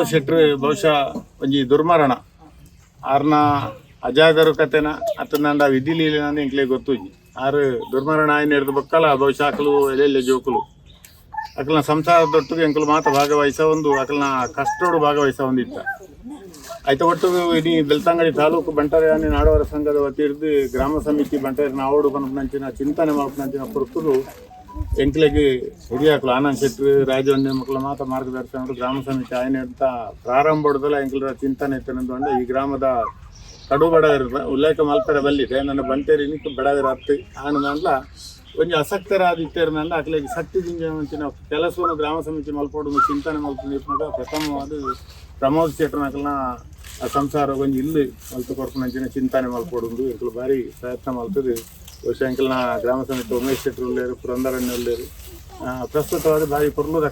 ಪ್ರಮೋದ್ ಶೆಟ್ರ್ ಬಹುಶಃ ಒಂಜಿ ದುರ್ಮರಣ. ಆರ್ನ ಅಜಾಗರೂಕತೆನ ಅತನಂಡ ವಿಧಿ ಲೀಲೆನ ಇಂಕ್ಲೆ ಗೊತ್ತುಜಿ. ಆರು ದುರ್ಮರಣ ಆಯ್ನ ಹಿಡಿದು ಬಕ್ಕಲ, ಬಹುಶಃ ಅಕಲು ಎಲ್ಲೆಲ್ಲೆ ಜೋಕುಲು. ಅಕಲ್ನ ಸಂಸಾರದೊಟ್ಟಿಗೆ ಎಂಕಲು ಮಾತ್ರ ಭಾಗವಹಿಸ ಒಂದು, ಅಕಲ್ನ ಕಷ್ಟೋಡು ಭಾಗವಹಿಸ ಒಂದಿತ್ತ ಆಯ್ತು ಒಟ್ಟು ಇಡೀ ಬೆಳ್ತಂಗಡಿ ತಾಲೂಕು ಬಂಟರೆ ಆನೆ ನಾಡವರ ಸಂಘದ ಹಿಡಿದು ಗ್ರಾಮ ಸಮಿತಿ ಬಂಟರೆ ನಾವೋಡು ಬಂಪನಂಚಿನ ಚಿಂತನೆ ಮಾಡ್ಪನಂಚಿನ ಪುರುಕುಲು ಎಂಕ್ಲೆಗೆ ಹಿರಿಯಾಕಲು ಆನಂದ್ ಶೆಟ್ಟಿ ರಾಜವಂಡಿ ಮಕ್ಕಳ ಮಾತ ಮಾರ್ಗದರ್ಶನ ಗ್ರಾಮ ಸಮಿತಿ ಆಯ್ನೆ ಅಂತ ಪ್ರಾರಂಭದಲ್ಲ ಎಂಕ್ಲರ ಚಿಂತನೆ ಇತ್ತನಂದು ಈ ಗ್ರಾಮದ ಕಡು ಬಡವರ ಉಲ್ಲೇಖ ಮಲ್ಪರ ಬಲ್ಲಿದೆ ನನ್ನ ಬಂಟೇರಿ ನಿಂತು ಬಡವರ ಹತ್ತು. ಆನಂದ ಒಂಜಿ ಅಸಕ್ತರಾದಿತ್ತೇರ್ನಲ್ಲ ಅಕ್ಲೆಗೆ ಶಕ್ತಿ ದಿಂಜಿನ ಕೆಲಸವನ್ನು ಗ್ರಾಮ ಸಮಿತಿ ಮಲ್ಪೋಡು ಚಿಂತನೆ ಮಲ್ಪುಂಡ ಪ್ರಥಮವಾದ ಪ್ರಮೋದ್ ಶೆಟ್ರನಕಲ್ನ ಸಂಸಾರ ಒಂಜಿ ಇಲ್ಲಿ ಮಲ್ತು ಕೊಡ್ಕೊಂಡು ಚಿಂತನೆ ಮಲ್ಪೋಡು ಎಂಕಲು ಬಾರಿ ಪ್ರಯತ್ನ ಮಲ್ತದೆ ಎಂಕಲ್ನ ಗ್ರಾಮ ಸಮಿತಿ ಉಮೇಶ್ ಶೆಟ್ಟರು ಉಳ್ಳೇರು, ಪುರಂದರಣ್ಣ ಉಳ್ಳೇರು. ಪ್ರಸ್ತುತವಾದ ಬಾರಿ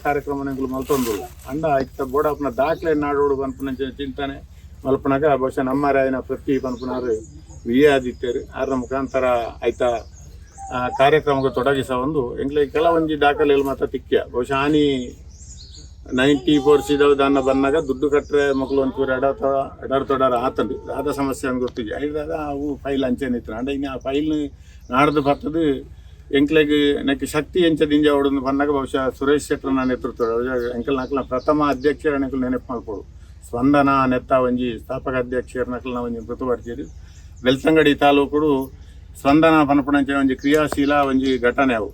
ಕಾರ್ಯಕ್ರಮ ಎಂಕಲು ಮಲ್ತೊಂದು ಅಂಡ ಆಯ್ತ ಬೋಡಪ್ಪನ ದಾಖಲೆ ನಾಡೋಡು ಬನ್ಪುನ ಚಿಂತನೆ ಮಲ್ಪನಾಗ ಬಹುಶಃ ನಮ್ಮ ರಾಯನ ಪ್ರತಿ ಬನ್ಪುನಾರು ವಿ ಆದಿತ್ಯರು. ಅದರ ಮುಖಾಂತರ ಆಯ್ತ ಕಾರ್ಯಕ್ರಮಕ್ಕೆ ತೊಡಗಿಸ ಒಂದು ಎಂಕ್ಲೆ ಕೆಲವೊಂದು ದಾಖಲೆ ಮಾತ್ರ ತಿಕ್ಕ ಬಹುಶಃ ಆನಿ ನೈಂಟಿ ಫೋರ್ಸಿದವು ದಾನ ಬಂದಾಗ ದುಡ್ಡು ಕಟ್ಟರೆ ಮಕ್ಕಳು ಒಂಚೂರು ಎಡ ಎಡರ್ ತೊಡರ ಆತಂಡು. ಆದ ಸಮಸ್ಯೆ ಅಂತ ಗೊತ್ತಿಗೆ ಐದಾಗ ಅವು ಫೈಲ್ ಅಂಚೆನಿತ್ತು. ಅಂಡ ಇನ್ನು ಆ ಫೈಲ್ ನಾಡ್ದು ಬರ್ತದೆ ಎಂಕ್ಲೆಗೆ ನಕ್ಕೆ ಶಕ್ತಿ ಎಂಚದಿಂಜ ಹೊಡೆದು ಬಂದಾಗ ಬಹುಶಃ ಸುರೇಶ್ ಶೆಟ್ಟರ್ನ ನೇತೃತ್ವ ಎಂಕಲ್ ನಕಲ್ನ ಪ್ರಥಮ ಅಧ್ಯಕ್ಷರ ನೆಕಲ್ ನೆನಪು ಮಾಡ್ಕೊಡು ಸ್ಪಂದನ ನೆತ್ತ ಒಂಜಿ ಸ್ಥಾಪಕ ಅಧ್ಯಕ್ಷರ ನಕಲ್ನ ಒಂಜಿ ಬರ್ತೀರಿ ಬೆಲ್ಸಂಗಡಿ ತಾಲೂಕುಡು ಸ್ಪಂದನ ಪನಪಣಂಚ ಒಂಜಿ ಕ್ರಿಯಾಶೀಲ ಒಂಜಿ ಘಟನೆ ಅವು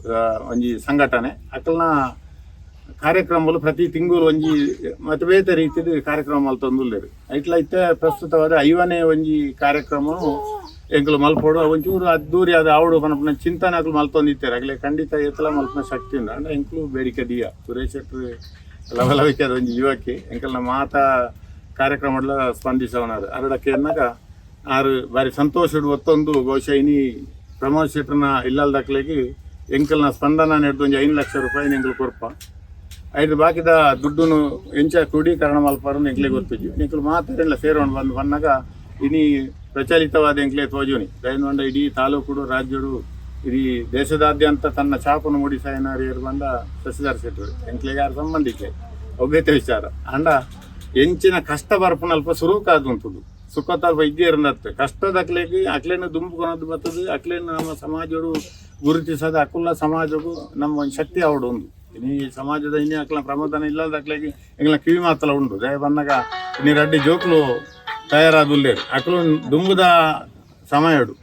ಒಂಜಿ ಸಂಘಟನೆ. ಅಕಲ್ನ ಕಾರ್ಯಕ್ರಮಗಳು ಪ್ರತಿ ತಿಂಗಳು ಒಂಜಿ ಮತಭೇದ ರೀತಿಯಲ್ಲಿ ಕಾರ್ಯಕ್ರಮ ಮಲ್ತೊಂದುಲ್ಲೇರು ಐಟ್ಲೈತೆ ಪ್ರಸ್ತುತವಾದ ಐವನೇ ಒಂಜಿ ಕಾರ್ಯಕ್ರಮವು ಎಂಕಲು ಮಲ್ಪೋಡು, ಒಂಚೂರು ಅದ್ದೂರಿ ಅದು ಆವಡು ಪನಪನ ಚಿಂತನೆ ಅಕಲು ಮಲ್ತೊಂದಿತ್ತಾರೆ ಆಗಲೇ ಖಂಡಿತ ಎತ್ತಲ ಮಲ್ಪನ ಶಕ್ತಿ ಉಂಡು ಅಂದ್ರೆ ಎಂಕಲು ಬೇಡಿಕೆ ದಿಯ? ಸುರೇಶ್ ಶೆಟ್ರು ಲವಲವಿಕೆ ಒಂಜಿ ಯುವಕಿ. ಎಂಕಲ್ನ ಮಾತ ಕಾರ್ಯಕ್ರಮಡ್ಲ ಸ್ಪಂದಿಸವನಾರು ಅರಡಕ್ಕೆ ಎನ್ನಾಗ ಆರು ಬಾರಿ ಸಂತೋಷಡು ಒತ್ತೊಂದು ಬಹುಶಃ ಇನಿ ಪ್ರಮೋದ್ ಶೆಟ್ರನ ಇಲ್ಲಲ್ದಕ್ಲೆಗೆ ಎಂಕಲ್ನ ಸ್ಪಂದನ ನಡೆದು ಒಂಜಿ ಐದು ಲಕ್ಷ ರೂಪಾಯಿ ಎಂಕಲು ಕೊರ್ಪ ಐದು ಬಾಕಿದ ದುಡ್ಡು ಎಂಚ ಕ್ರೋಢೀಕರಣ ಮಲ್ಪಾರನ್ನು ಎಂಕ್ಲೆ ಗೊತ್ತಿದ್ವಿ ಎಂಕಲು ಮಾತಾಡಿಲ್ಲ, ಸೇರೋಣ ಬಂದು ಬಂದಾಗ ಇನಿ ಪ್ರಚಲಿತವಾದ ಎಂಕ್ಲೇ ತೋಜುನಿ. ದಯನೊಂಡ ಇಡೀ ತಾಲೂಕುಡು, ರಾಜ್ಯಡು, ಇಡೀ ದೇಶದಾದ್ಯಂತ ತನ್ನ ಛಾಪನ್ನು ಮೂಡಿಸಾಯನಾರಿಯರು ಬಂದ ಶಶಿಧರ್ ಎಂಕ್ಲೆಗೆ ಯಾರು ಸಂಬಂಧಿಕೆ ಒಬ್ಬೆತೆ ವಿಚಾರ. ಅಂಡ, ಎಂಚಿನ ಕಷ್ಟ ಬರ್ಪುನ ಅಲ್ಪ ಸುರುಕಾದು ಉಂಟುದು ಸುಖತ ಇರಂದತ್ತೆ ಇರತ್ತೆ ಕಷ್ಟದ ಅಕ್ಲೆಗೆ ಅಕ್ಲೇನು ದುಂಬುಕೊನದು ಬರ್ತದೆ. ಅಕ್ಲೇನು ನಮ್ಮ ಸಮಾಜಡು ಗುರುತಿಸದ ಅಕುಲ್ಲ ಸಮಾಜಗೂ ನಮ್ಮ ಒಂದು ಶಕ್ತಿ ಅವಡು ಉಂಡು ಇನ್ನೀ ಈ ಸಮಾಜದ ಇನ್ನೇ ಅಕ್ಲ ಪ್ರಮೋದನ ಇಲ್ಲದ ಅಕ್ಲೆಗೆ ಎಂಗ್ಲ ಕಿವಿ ಮಾತಲ ಉಂಡು ದಯ ಬಂದಾಗ ಇನ್ನು ರಡ್ಡಿ ಜೋಕ್ಲು ತಯಾರಾದುಲ್ಲೇರು ಅಕ್ಲು ದುಂಬುದ ಸಮಯಡು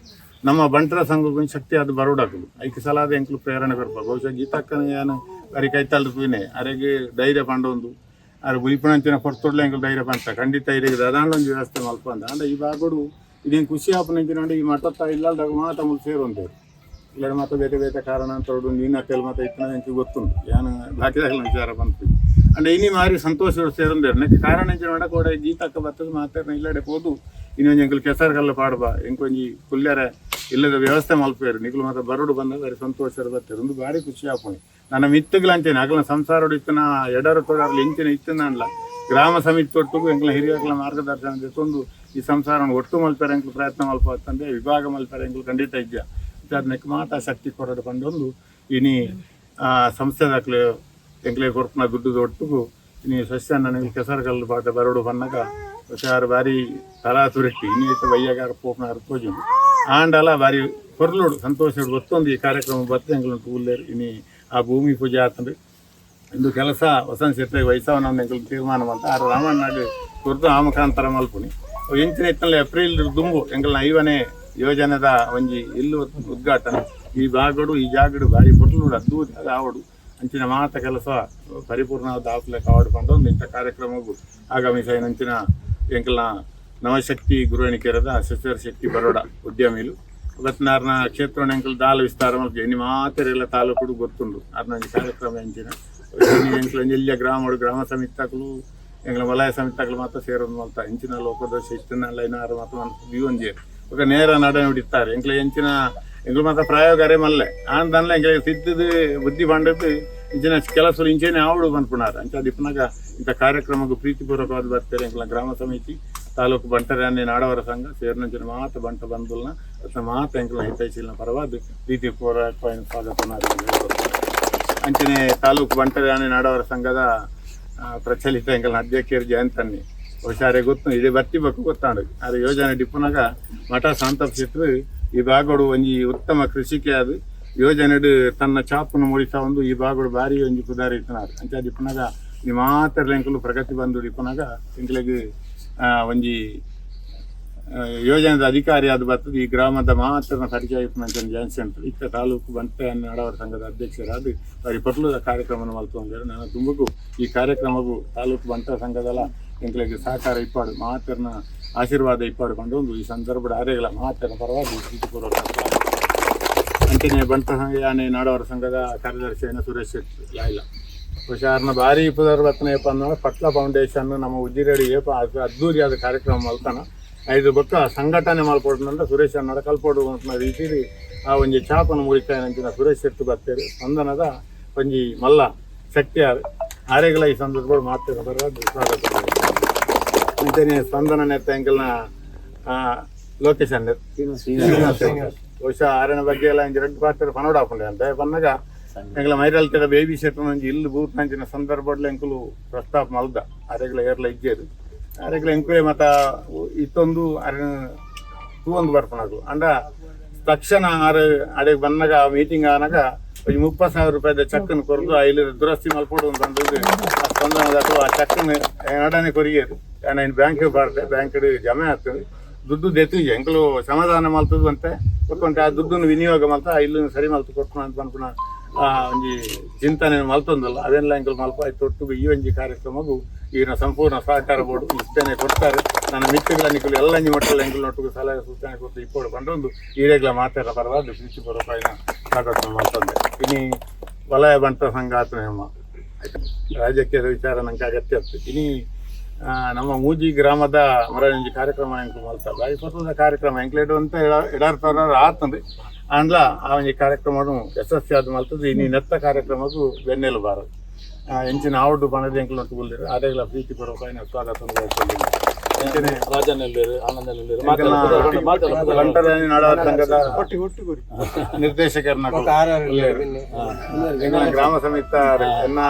ನಮ್ಮ ಬಂಟರ ಸಂಘಕ್ಕೆ ಶಕ್ತಿ ಅದು ಬರೋಡಾಕಲು. ಐಕೆ ಸಲಾದ ಎಂಕ್ಲು ಪ್ರೇರಣೆ ಬರ್ಬೋದು ಬಹುಶಃ ಗೀತಕ್ಕನ ಏನು ಅರಿ ಕೈ ಪೀನೆ ಅರೆಗೆ ಧೈರ್ಯ ಪಂಡೊಂದು ಅರೆ ಬುಲಿಪಣಂಚಿನ ಕೊಡ್ತೊಡ್ಲೆ ಎಂಕ್ಲು ಧೈರ್ಯ ಪಂಚ ಖಂಡಿತ ಇರಿಗೆ ದಾದಾಂಡ್ಲೊಂದು ವ್ಯವಸ್ಥೆ ಮಲ್ಪ ಅಂತ ಅಂದ್ರೆ ಈ ಬಾಗೋಡು ಇದೇನು ಖುಷಿ ಆಪನಂಚಿನ ಈ ಮಠತ್ತ ಇಲ್ಲದಾಗ ಮಾತ ಸೇರು ಸೇರುವಂತೇರು ಇಲ್ಲ ಮಾತ್ರ ಬೇರೆ ಬೇರೆ ಕಾರಣ ಅಂತ ಹೊರಡು ನೀನು ಕೆಲ ಮಾತ ಇತ್ತು ನನಗೆ ಗೊತ್ತುಂಟು. ಏನು ಬಾಕಿದಾಗ ವಿಚಾರ ಬಂತು. ಅಂಡ್ ಇನಿ ಮಾರಿ ಸಂತೋಷ ಸೇರಂದೇರು ನೆಕ್ ಕಾರಣ ಎಂಚಿನ ಮಾಡ ಕೂಡ ಗೀತಕ್ಕ ಬರ್ತದ ಮಾತಾಡ ಇಲ್ಲಡೆ ಹೋದು ಇನ್ನೊಂದು ಎಂಕಲ್ ಕೆಸರ್ಗಲ್ಲ ಪಾಡ್ಬ ಎಂಕೊಂಜಿ ಕುಲ್ಯರ ಇಲ್ಲದ ವ್ಯವಸ್ಥೆ ಮಲ್ಪೇರು ನಿಕ್ಲು ಮಾತ್ರ ಬರಡು ಬಂದ ಬೇರೆ ಸಂತೋಷ ಬರ್ತಾರೆ ಒಂದು ಖುಷಿ ಆಪಣಿ ನನ್ನ ಮಿತ್ತಗ್ಲ ಅಂಚೇನೆ ಅಗಲ ಸಂಸಾರ ಇತ್ತನ ಎಡರ ತೊಡರ್ಲಿ ಇಂಚಿನ ಇತ್ತನ ಅನ್ಲ ಗ್ರಾಮ ಸಮಿತಿ ತೊಟ್ಟಿಗೂ ಎಂಕ್ಲ ಹಿರಿಯರ್ಗಳ ಮಾರ್ಗದರ್ಶನ ಜೊತೊಂದು ಈ ಸಂಸಾರವನ್ನು ಒಟ್ಟು ಮಲ್ಪೇರೆ ಎಂಕ್ಲು ಪ್ರಯತ್ನ ಮಲ್ಪ ಅಂತಂದ್ರೆ ವಿಭಾಗ ಮಲ್ಪೇರೆ ಎಂಕ್ಲು ಖಂಡಿತ ಇದ್ದ ಅದಕ್ಕೆ ಮಾತ ಶಕ್ತಿ ಕೊರಡು ಬಂದೊಂದು. ಇನಿ ಸಂಸ್ಥೆ ದಾಖಲೆ ಎಂಕ್ಲೆ ಕೊರ್ಪುನ ದುಡ್ಡು ಒಟ್ಟುಗು ಇನಿ ಸಸ್ಯ ನನಗೆ ಕೆಸರುಗಲ್ಲು ಬಾಟ ಬರೋಡು ಬಂದಾಗ ಹುಷಾರು ಬಾರಿ ತಲಾ ತುರಟ್ಟಿ. ಇನ್ನಿತ್ತು ವಯ್ಯಗಾರ ಪೋಪನ ಅರ್ಪೋಜು ಆಂಡಲ ಬಾರಿ ಕೊರ್ಲೋಡು ಸಂತೋಷ ಗೊತ್ತೊಂದು ಈ ಕಾರ್ಯಕ್ರಮ ಬರ್ತದೆ ಎಂಕ್ಲು ಉಲ್ಲೇರು ಇನಿ ಆ ಭೂಮಿ ಪೂಜೆ ಆತಂದ್ರೆ ಇಂದು ಕೆಲಸ ವಸಂತ ಶೆಟ್ಟಿ ವಯಸ್ಸವನ್ನ ಎಂಕಲು ತೀರ್ಮಾನ ಅಂತ ಆರು ರಾಮಣ್ಣಗೆ ಕುರಿತು ಆಮಕಾಂತರ ಮಲ್ಪುನಿ. ಎಂಚಿನ ಇತ್ತಲ್ಲ ಏಪ್ರಿಲ್ ದುಂಬು ಎಂಕಲ್ನ ಐವನೇ ಯೋಜನೆದ ಒಂಜಿ ಇಲ್ಲು ಉದ್ಘಾಟನೆ. ಈ ಭಾಗಡು ಈ ಜಾಗಡು ಬಾರಿ ಬುಡ್ಲುಡು ಅದ್ದೂರಿ ಅದು ಆವಡು. ಅಂಚಿನ ಮಾತ ಕೆಲಸ ಪರಿಪೂರ್ಣವಾದ ಆಪ್ಲೆ ಕಾವಾಡ್ಕೊಂಡು ಒಂದು ಇಂಥ ಕಾರ್ಯಕ್ರಮವು ಆಗಮಿಸ ನಂಚಿನ ಎಂಕಲ್ನ ನವಶಕ್ತಿ ಗುರುವಣಿಕೆರದ ಶಶಿಧರ ಶಕ್ತಿ ಬರೋಡ ಉದ್ಯಮಿಲು ಇವತ್ತಿನಾರ್ನ ಕ್ಷೇತ್ರ ಎಂಕಲ್ ದಾಲ ವಿಸ್ತಾರ ಮಲ್ಪೆ ಇನ್ನು ಮಾತೆರೆಲ್ಲ ತಾಲೂಕು ಗೊತ್ತುಂಡು ಅರ್ನ ಒಂಜಿ ಕಾರ್ಯಕ್ರಮ ಎಂಚಿನ ಎಂಕಲ್ ಎಲ್ಲಿಯ ಗ್ರಾಮಡು ಗ್ರಾಮ ಸಮಿತಗಳು ಎಂಗ್ಲ ವಲಯ ಸಮಿತಗಳು ಮಾತ್ರ ಸೇರೋದು ಮಲ್ತ ಎಂಚಿನ ಲೋಕದೋಷ ಇಷ್ಟನೆಲ್ಲ ಏನಾರು ಮಾತ್ರ ವ್ಯೂ ಒಂಜಿ ఒక నేర నడ నడిస్తారు ఇంట్లో ఎంచిన ಎಂಕಲ್ ಮಾತ್ರ ಪ್ರಯೋಗಾರೆ ಮಲ್ಲೆ ಆನಂದಲ್ಲ ಎಂಕಲ ಸಿದ್ಧದ ಬುದ್ಧಿ ಬಂಡದ್ದು ಇದನ್ನ ಕೆಲಸಲು ಇಂಚೇನೆ ಆವಡು ಅನ್ಪುಣಾರ ಅಂಚ ದಿಪ್ಪನಾಗ ಇಂಥ ಕಾರ್ಯಕ್ರಮಕ್ಕೆ ಪ್ರೀತಿಪೂರ್ವಕವಾಗಿ ಬರ್ತಾರೆ ಎಂಕಲ ಗ್ರಾಮ ಸಮಿತಿ ತಾಲೂಕು ಬಂಟರೆ ಅನ್ನ ನಾಡವರ ಸಂಘ ಸೇರಿನಂಚಿನ ಮಾತು ಬಂಟ ಬಂಧುಲ್ನ ಅದನ್ನ ಮಾತು ಎಂಕಲ ಹಿತೈಸಿಲ್ನ ಪರವಾಗಿ ಪ್ರೀತಿಪೂರ್ವಕವಾಗಿ ಸ್ವಾಗತನ ಅಂಚನೆ ತಾಲೂಕು ಬಂಟರೆ ಅನ್ನ ನಾಡವರ ಸಂಘದ ಪ್ರಚಲಿತ ಎಂಕಲ್ನ ಅಧ್ಯಕ್ಷರು ಜಯಂತನ್ನಿ ಹುಷಾರೇ ಗೊತ್ತು ಇಡೀ ಬರ್ತಿ ಬೇಕು ಗೊತ್ತಾಂಡು ಅದು ಯೋಜನೆ ಡಿಪ್ಪನಾಗ ಮಠ ಶಾಂತ ಕ್ಷೇತ್ರ ಈ ಭಾಗಡು ಒಂಜಿ ಉತ್ತಮ ಕೃಷಿಕೆ ಅದು ಯೋಜನೆಡು ತನ್ನ ಚಾಪನ್ನು ಮುಡಿತ ಒಂದು ಈ ಭಾಗಡು ಬಾರಿ ಒಂಜಿ ಕುದಾರಿ ಇತ್ತನಾರು ಅಂಚಾದ ಇಪ್ಪನಾಗ ಈ ಮಾತ್ರ ಲೆಂಕಲು ಪ್ರಗತಿ ಬಂದು ಇಪ್ಪನಾಗ ಎಂಕಲಿಗೆ ಒಂಜಿ ಯೋಜನೆದ ಅಧಿಕಾರಿ ಆದ ಬರ್ತದೆ. ಈ ಗ್ರಾಮದ ಮಾತ್ರ ಪರಿಚಯ ಇಪ್ಪನ ಜಾನ್ಸಿ ಅಂತ. ಇತ್ತ ತಾಲೂಕು ಬಂತೆ ನಾಡವರ ಸಂಘದ ಅಧ್ಯಕ್ಷರಾದ ಬಾರಿ ಪಟ್ಲದ ಕಾರ್ಯಕ್ರಮ ಮಲ್ತೊಂಡ್ರೆ ನಾನು ತುಂಬಗೂ ಈ ಕಾರ್ಯಕ್ರಮಗೂ ತಾಲೂಕು ಬಂಟ ಸಂಘದಲ್ಲ ಎಂಕ್ಲೆಗ್ ಸಹಕಾರ ಇಪ್ಪಾಡು ಮಾತರ್ನ ಆಶೀರ್ವಾದ ಇಪ್ಪಾಡ್ಕೊಂಡು ಒಂದು ಈ ಸಂದರ್ಭದ ಆರೆಗಳ ಮಾತರ್ನ ಪರವಾಗಿ ಪ್ರೀತಿಪೂರ್ವಕ ಅಂಚನೆ ಯಾನೆ ನಾಡವರ ಸಂಘದ ಕಾರ್ಯದರ್ಶಿ ಏನ ಸುರೇಶ್ ಲಾಯ್ಲ ಹುಷಾರ್ನ ಭಾರಿ ಪುದರ್ ಅಂದ್ರೆ ಪಟ್ಲ ಫೌಂಡೇಶನ್ ನಮ್ಮ ಉಜ್ಜಿರಡಿ ಏಪ ಅದು ಅದ್ದೂರಿಯಾದ ಕಾರ್ಯಕ್ರಮ ಮಲ್ತಾನ ಐದು ಬೊಕ್ಕ ಸಂಘಟನೆ ಮಲ್ಪೊಡ್ನಂತ ಸುರೇಶ್ ಅನ್ನ ಕಲ್ಪೊಡು ಅಂತ ರೀತಿಲಿ ಆ ಒಂಜಿ ಚಾಪನ ಮುರಿತಾ ನಂಚಿನ ಸುರೇಶ್ ಶೆಟ್ಟಿ ಬರ್ತೇವೆ ಸ್ಪಂದನದ ಒಂಜಿ ಮಲ್ಲ ಶಕ್ತಿ ಆರೆಗಳ ಈ ಸಂದರ್ಭಗಳು ಮಾತ್ರ ಸ್ವಾಗತ. ಅಂಚನೆ ಸ್ಪಂದನ ನೆತ್ತ ಎಂಕಲ್ನ ಲೊಕೇಶನ್ ಬಹುಶಃ ಆರನ ಬಗ್ಗೆ ಎಲ್ಲ ಇಂಜಿ ರೆಡ್ ಪಾರ್ಟರ್ ಪನೋಡ್ ಹಾಕೊಂಡೆ ಅಂತ. ಬಂದಾಗ ಎಂಕಲ ಮೈರಲ್ ತೆರ ಬೇಬಿ ಶೆಟ್ರ್ ಒಂಜಿ ಇಲ್ಲಿ ಬೂತ್ ನಂಚಿನ ಸಂದರ್ಭಡ್ಲ ಎಂಕುಲು ಪ್ರಸ್ತಾಪ ಮಲ್ದ ಅರೆಗ್ಲ ಏರ್ಲ ಇಜ್ಜೇರು ಆರೆಗಳ ಎಂಕುಲೆ ಮತ್ತ ಇತ್ತೊಂದು ಅರೆ ಒಂದು ಬರ್ಪಣದು ಅಂಡ ತಕ್ಷಣ ಆರು ಅಡೆಗೆ ಬಂದಾಗ ಮೀಟಿಂಗ್ ಆನಾಗ ಒಂದು ಮುಪ್ಪತ್ತು ಸಾವಿರ ರೂಪಾಯಿದ ಚಕ್ಕನ್ನು ಕೊರದು ಇಲ್ಲಿ ದುರಸ್ತಿ ಮಲ್ಪಡು ಅಂತಂದ್ರೆ ಸ್ಪಂದನದ ಆ ಚಕ್ಕನ್ನು ಎರಡನೇ ಕೊರಿಯರು ನಾನು ಬ್ಯಾಂಕ್ ಬಾರ್ದೆ ಬ್ಯಾಂಕ್ ಜಮೆ ಆಗ್ತದೆ. ದುಡ್ಡು ದೆತ್ತಿಗೆ ಎಂಕಲು ಸಮಾಧಾನ ಮಲ್ತದ್ದು ಅಂತೆ. ಕೊಟ್ಕೊಂಡೆ ಆ ದುಡ್ಡನ್ನು ವಿನಿಯೋಗ ಮಾಲ್ತ, ಆ ಇಲ್ಲನ್ನು ಸರಿ ಮಲ್ತು ಕೊಟ್ಕೊಂಡು ಅಂತ ಅನ್ಕೊಂಡ ಒಂಜಿ ಚಿಂತನೆ ಮಲ್ತೊಂದಲ್ಲ, ಅದೆಲ್ಲ ಎಂಕಲು ಮಲ್ಪ, ಆಯ್ತು ಈ ಒಂಜಿ ಕಾರ್ಯಕ್ರಮವು ಈಗಿನ ಸಂಪೂರ್ಣ ಸಹಕಾರ ಬೋರ್ಡ್ ಇಷ್ಟೇನೆ ಕೊಡ್ತಾರೆ. ನನ್ನ ಮಿತ್ರಗಳ ನಿಕ್ಕಲು ಎಲ್ಲ ಅಂಜಿ ಮಟ್ಟಲ್ಲ ಎಂಕಲು ಸಲಹೆ ಸೂಚನೆ ಕೊಟ್ಟು ಇಪ್ಪಡು ಬಂದೊಂದು ಈರೆಗ್ಲ ಮಾತಾಡ ಪರವಾದ ಪ್ರೀತಿ ಪರಪಾಯಿನ ಸಾಕಷ್ಟು ಮಾಡ್ತಂದೆ ಇನಿ ವಲಯ ಬಂಟ ಸಂಘ ಆತನ ರಾಜಕೀಯದ ವಿಚಾರ ನಂಗೆ ಅಗತ್ಯ ನಮ್ಮ ಮೂಜಿ ಗ್ರಾಮದ ಮರಳಿಂಜಿ ಕಾರ್ಯಕ್ರಮ ಎಂಕು ಮಲ್ತ ಬಾಯಿ ಪತ್ರದ ಕಾರ್ಯಕ್ರಮ ಎಂಕ್ಲೇಡು ಅಂತ ಇಡಾರ್ತಾರ ಆತಂದು ಅಂದ್ಲ ಆ ಒಂಜಿ ಕಾರ್ಯಕ್ರಮ ಯಶಸ್ವಿ ಆದ ಮಲ್ತದ್ದು ಇನ್ನು ನೆತ್ತ ಕಾರ್ಯಕ್ರಮಕ್ಕೂ ಬೆನ್ನೆಲು ಬಾರದು ಆ, ಎಂಚಿನ ಆವಡ್ಡು ಬಣದ ಎಂಕ್ಲು ಅಂತ ಗುಲ್ಲಿರು ಅದೇಗಳ ಪ್ರೀತಿ ಪರಪಾಯಿನ ಸ್ವಾಗತ ಎಂಚಿನ ರಾಜನೆಲ್ಲೂರು ಆನಂದನೆಲ್ಲೂರು ಗಂಟರಾಣಿ ಹೊಟ್ಟಿ ಸಂಘದ ನಿರ್ದೇಶಕರನ್ನ ಗ್ರಾಮ ಸಮೇತ ಎನ್ನ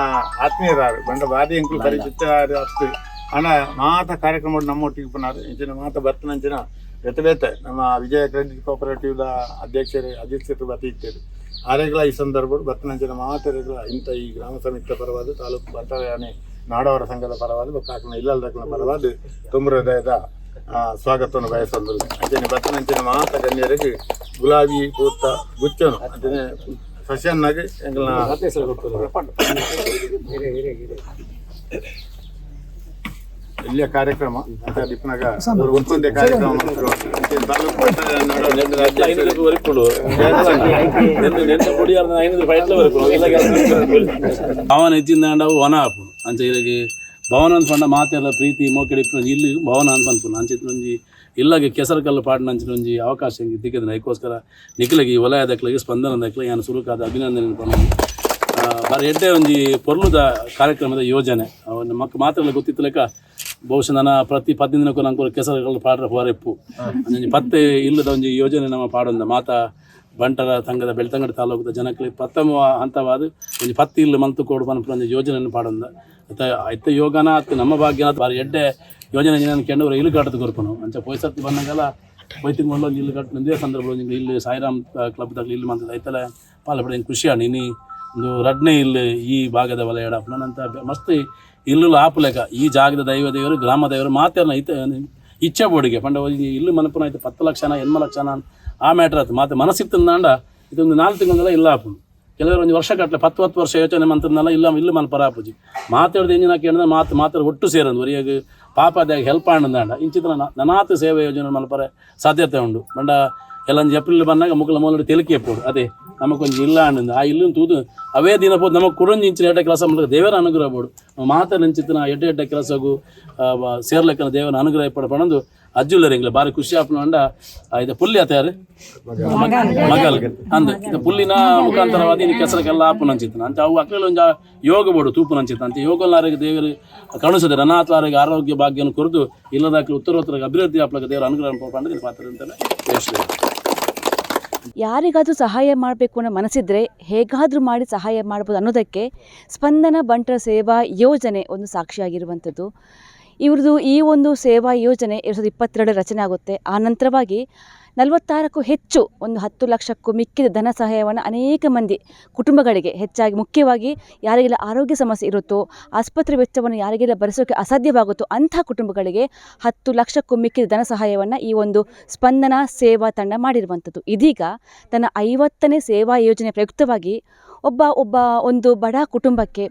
ಆತ್ಮೀಯರಾರು ಬಂಡ ಬಾರಿ ಎಂಕ್ಲು ಪರಿಚಿತ ಅತ್ತು ಹಣ ಮಾತ ಕಾರ್ಯಕ್ರಮ ನಮ್ಮೊಟ್ಟಿಗೆ ಪುನರ್ ಇಂಚಿನ ಮಾತ ಬರ್ತನಂಚಿನ ಬೆತ್ತ ನಮ್ಮ ವಿಜಯ ಕ್ರೆಡಿಟ್ ದ ಅಧ್ಯಕ್ಷರು ಅಧ್ಯಕ್ಷರು ಬತ್ತಿ ಇತ್ತೇರು ಆರೆಗಳ ಈ ಸಂದರ್ಭ ಬರ್ತನಂಚಿನ ಮಾತರೆಗಳ ಇಂಥ ಈ ಗ್ರಾಮ ಸಮಿತಿಯ ಪರವಾದ ತಾಲೂಕು ಬಟ್ಟಯಾನೆ ನಾಡವರ ಸಂಘದ ಪರವಾದ ಕಾಕನ ಇಲ್ಲಲ್ದಕ್ಕನ ಪರವಾದ ತುಂಬ ಹೃದಯದ ಸ್ವಾಗತವನ್ನು ಬಯಸೊಂದು ಅಂಚನೆ ಬತ್ತನಂಚಿನ ಮಾತ ಗಣ್ಯರಿಗೆ ಗುಲಾಬಿ ಪೂರ್ತ ಗುಚ್ಚನು. ಅಂಚನೆ ಸಸ್ಯನ್ನಾಗಿ ಎಂಗಳನ್ನ ಇಲ್ಲಿಯ ಕಾರ್ಯಕ್ರಮ ಭವನ ಹೆಚ್ಚಿಂದ ನಾವು ವನ ಹಾಪು ಅಂಚ ಇಲ್ಲಿಗೆ ಭವನ ಅಂದ್ಪಂಡ ಮಾತೆಲ್ಲ ಪ್ರೀತಿ ಮೋಕಡಿ ಇಲ್ಲಿ ಭವನ ಅಂತ ಅನ್ಪುಣ ಅಂಚಿತ್ ಒಂಜಿ ಇಲ್ಲಾಗೆ ಕೆಸರು ಕಲ್ಲು ಪಾಡಿನ ಅಂಚಿನ ಅವಕಾಶ ಹಿಂಗೆ ದಿಕ್ಕಿದ್ರೆ ಅದಕ್ಕೋಸ್ಕರ ನಿಖಿಲಗೆ ಈ ವಲಯದಕ್ಲಗೆ ಸ್ಪಂದನದಕ್ಲ ಯಾನು ಸುರುಕಾದ ಅಭಿನಂದನೆ ಬಾರಿ ಎಡ್ಡೆ ಒಂದು ಪೊರ್ಲುದ ಕಾರ್ಯಕ್ರಮದ ಯೋಜನೆ. ಮಕ್ಕ ಮಾತ್ರ ಗೊತ್ತಿತ್ತಲಕ ಬಹುಶಃ ನನ್ನ ಪ್ರತಿ ದಿನಕ್ಕೂ ನಂಗೆ ಕೆಸರುಗಳು ಪಾಡ್ರೆ ಹೊರೆಪ್ಪು ಪತ್ತೆ ಇಲ್ಲದ ಒಂದು ಯೋಜನೆ ನಮ್ಮ ಪಾಡೊಂದ. ಮಾತಾ, ಬಂಟರ ತಂಗದ, ಬೆಳ್ತಂಗಡ ತಾಲೂಕದ ಜನಕ್ಕೆ ಪ್ರಥಮ ಹಂತವಾದ ಒಂದು ಪತ್ತಿ ಇಲ್ಲ ಮಂತು ಕೋಡು ಪನ್ಪುನ ಒಂದು ಯೋಜನೆಯನ್ನು ಪಾಡೊಂದ. ಅತ್ತ ಐತ ಯೋಗನ, ಅತ್ತ ನಮ್ಮ ಭಾಗ್ಯ ಬಾರಿ ಎಡ್ಡೆ ಯೋಜನೆ ನಾನು ಕೆಂಡವರ ಇಲ್ಲು ಕಟ್ಟದ ಕೊರ್ಪನು ಅಂಚ ಪೊಯ್ಸತ್ತಿ ಬಂದಂಗೆಲ್ಲ ಬೈತಿಂಗ್ ಮೊದಲು ಇಲ್ಲಿ ಕಟ್ಟು ಇದೇ ಸಂದರ್ಭ ಇಲ್ಲಿ ಸಾಯಿರಾಮ್ ಕ್ಲಬ್ದಾಗ ಇಲ್ಲಿ ಮಂತದ ಐತಲ ಪಾಲ್ಪಡ ಖುಷಿ ಆಣಿ ರಡ್ನೆ ಇಲ್ಲಿ ಈ ಭಾಗದ ವಲಯ ನಂತ ಮಸ್ತ್ ಇಲ್ಲು ಆಪುಲೆಕ. ಈ ಜಾಗದ ದೈವ ದೇವರು, ಗ್ರಾಮ ದೇವರು ಮಾತೇರ್ನ ಐತೆ ಇಚ್ಛೆ ಬೋಡಿಗೆ ಪಂಡ ಇಲ್ಲಿ ಮನಪುನ ಐತೆ ಪತ್ತು ಲಕ್ಷನ ಎನ್ಮ ಲಕ್ಷನ ಆ ಮ್ಯಾಟ್ರ್ ಆಯ್ತು ಮಾತೆ ಮನಸ್ಸಿತ್ತಂದಾಂಡ ಇದೊಂದು ನಾಲ್ಕು ತಿಂಗಳ ಇಲ್ಲ ಆಪುನು. ಕೆಲವರು ಒಂದು ವರ್ಷ ಕಟ್ಟಲೆ ಪತ್ತು, ಹತ್ತು ವರ್ಷ ಯೋಚನೆ ಮಂತ್ರನಲ್ಲ ಇಲ್ಲ ಇಲ್ಲ ಮನ ಪರಾಪುಜಿ ಮಾತಾಡಿದ ಇಂಜಿನ ಕೇಳಿದ್ರೆ ಮಾತು ಮಾತ್ರ ಒಟ್ಟು ಸೇರಂದು. ಪಾಪ ಪಾಪದಾಗ ಹೆಲ್ಪ್ ಆಂಡಂದಾಂಡ. ಇಂಚಿತ್ರ ನನಾತು ಸೇವೆ ಯೋಜನೆ ಮನಪರ ಸಾಧ್ಯತೆ ಉಂಡು ಬಂಡ ಎಲ್ಲ ಏಪ್ರಿಲ್ ಬಂದಾಗ ಮುಕ್ಕಲ ಮೂಲ ತೆಲಿಕೆ ಎಪ್ಪೋಡು ಅದೇ ನಮಗೊಂದು ಇಲ್ಲ ಅನ್ನಂದು. ಆ ಇಲ್ಲೂ ತೂದು, ಅವೇ ದಿನ ಪೋದು ನಮಗೆ ಕುಡೊಂದು ಇಂಚಿನ ಎಡ್ಡೆ ಕೆಲಸ ಮಾಡಿದ್ರೆ ದೇವರ ಅನುಗ್ರಹ ಬೋಡು ಮಾತ ನಂಚಿತ್ತಿನ ಎಡ್ಡೆ ಎಡ್ಡೆ ಕೆಲಸಗೂ ಸೇರ್ಲೆಕ್ಕನ ದೇವರ ಅನುಗ್ರಹ ಪಡ ಪಣಂದು ಅಜ್ಜುಲ್ಲರಿಂಗ್ಲ ಬಾರಿ ಖುಷಿ ಅಂಡ ಇದು ಪುಲ್ಲಿ ಆತಾರು ಮಗಲ್ ಅಂದ. ಇದು ಪುಲ್ಲಿನ ಮುಖಾಂತರವಾದ ಇನ್ನು ಕೆಸರಕ್ಕೆಲ್ಲ ಆಪನ ಅಂಚಿತ್ತನ. ಅಂತ ಅವು ಅಕ್ಕಲ್ಲಿ ಒಂದು ಯೋಗ ಬೋಡು ತೂಪನ ಅಂಚಿತ್ತ ಅಂತ ಯೋಗಲಾರಿಗೆ ದೇವರು ಕಣಿಸದೆ ರನಾತ್ಲಾರಿಗೆ ಆರೋಗ್ಯ ಭಾಗ್ಯನ ಕೊರದು ಇಲ್ಲದಾಕಲು ಉತ್ತರೋತ್ತರ ಅಭಿವೃದ್ಧಿ ಆಪ್ಲಕ ದೇವರ ಅನುಗ್ರಹ ಪಂಡ ಪಾತ್ರ ಅಂತಲೇ ಯೋಚನೆ ಯಾರಿಗಾದರೂ ಸಹಾಯ ಮಾಡಬೇಕು ಅನ್ನೋ ಮನಸ್ಸಿದ್ರೆ ಹೇಗಾದರೂ ಮಾಡಿ ಸಹಾಯ ಮಾಡ್ಬೋದು ಅನ್ನೋದಕ್ಕೆ ಸ್ಪಂದನ ಬಂಟರ ಸೇವಾ ಯೋಜನೆ ಒಂದು ಸಾಕ್ಷಿಯಾಗಿರುವಂಥದ್ದು. ಇವ್ರದ್ದು ಈ ಒಂದು ಸೇವಾ ಯೋಜನೆ ಎರಡು ಸಾವಿರದ ಇಪ್ಪತ್ತೆರಡು ರಚನೆ ಆಗುತ್ತೆ. ಆ ನಂತರವಾಗಿ ನಲವತ್ತಾರಕ್ಕೂ ಹೆಚ್ಚು ಒಂದು ಹತ್ತು ಲಕ್ಷಕ್ಕೂ ಮಿಕ್ಕಿದ ಧನ ಸಹಾಯವನ್ನು ಅನೇಕ ಮಂದಿ ಕುಟುಂಬಗಳಿಗೆ ಹೆಚ್ಚಾಗಿ ಮುಖ್ಯವಾಗಿ ಯಾರಿಗೆಲ್ಲ ಆರೋಗ್ಯ ಸಮಸ್ಯೆ ಇರುತ್ತೋ, ಆಸ್ಪತ್ರೆ ವೆಚ್ಚವನ್ನು ಯಾರಿಗೆಲ್ಲ ಭರಿಸೋಕೆ ಅಸಾಧ್ಯವಾಗುತ್ತೋ ಅಂಥ ಕುಟುಂಬಗಳಿಗೆ ಹತ್ತು ಲಕ್ಷಕ್ಕೂ ಮಿಕ್ಕಿದ ಧನ ಸಹಾಯವನ್ನು ಈ ಒಂದು ಸ್ಪಂದನ ಸೇವಾ ತಂಡ ಮಾಡಿರುವಂಥದ್ದು. ಇದೀಗ ತನ್ನ ಐವತ್ತನೇ ಸೇವಾ ಯೋಜನೆ ಪ್ರಯುಕ್ತವಾಗಿ ಒಬ್ಬ ಒಬ್ಬ ಒಂದು ಬಡ ಕುಟುಂಬಕ್ಕೆ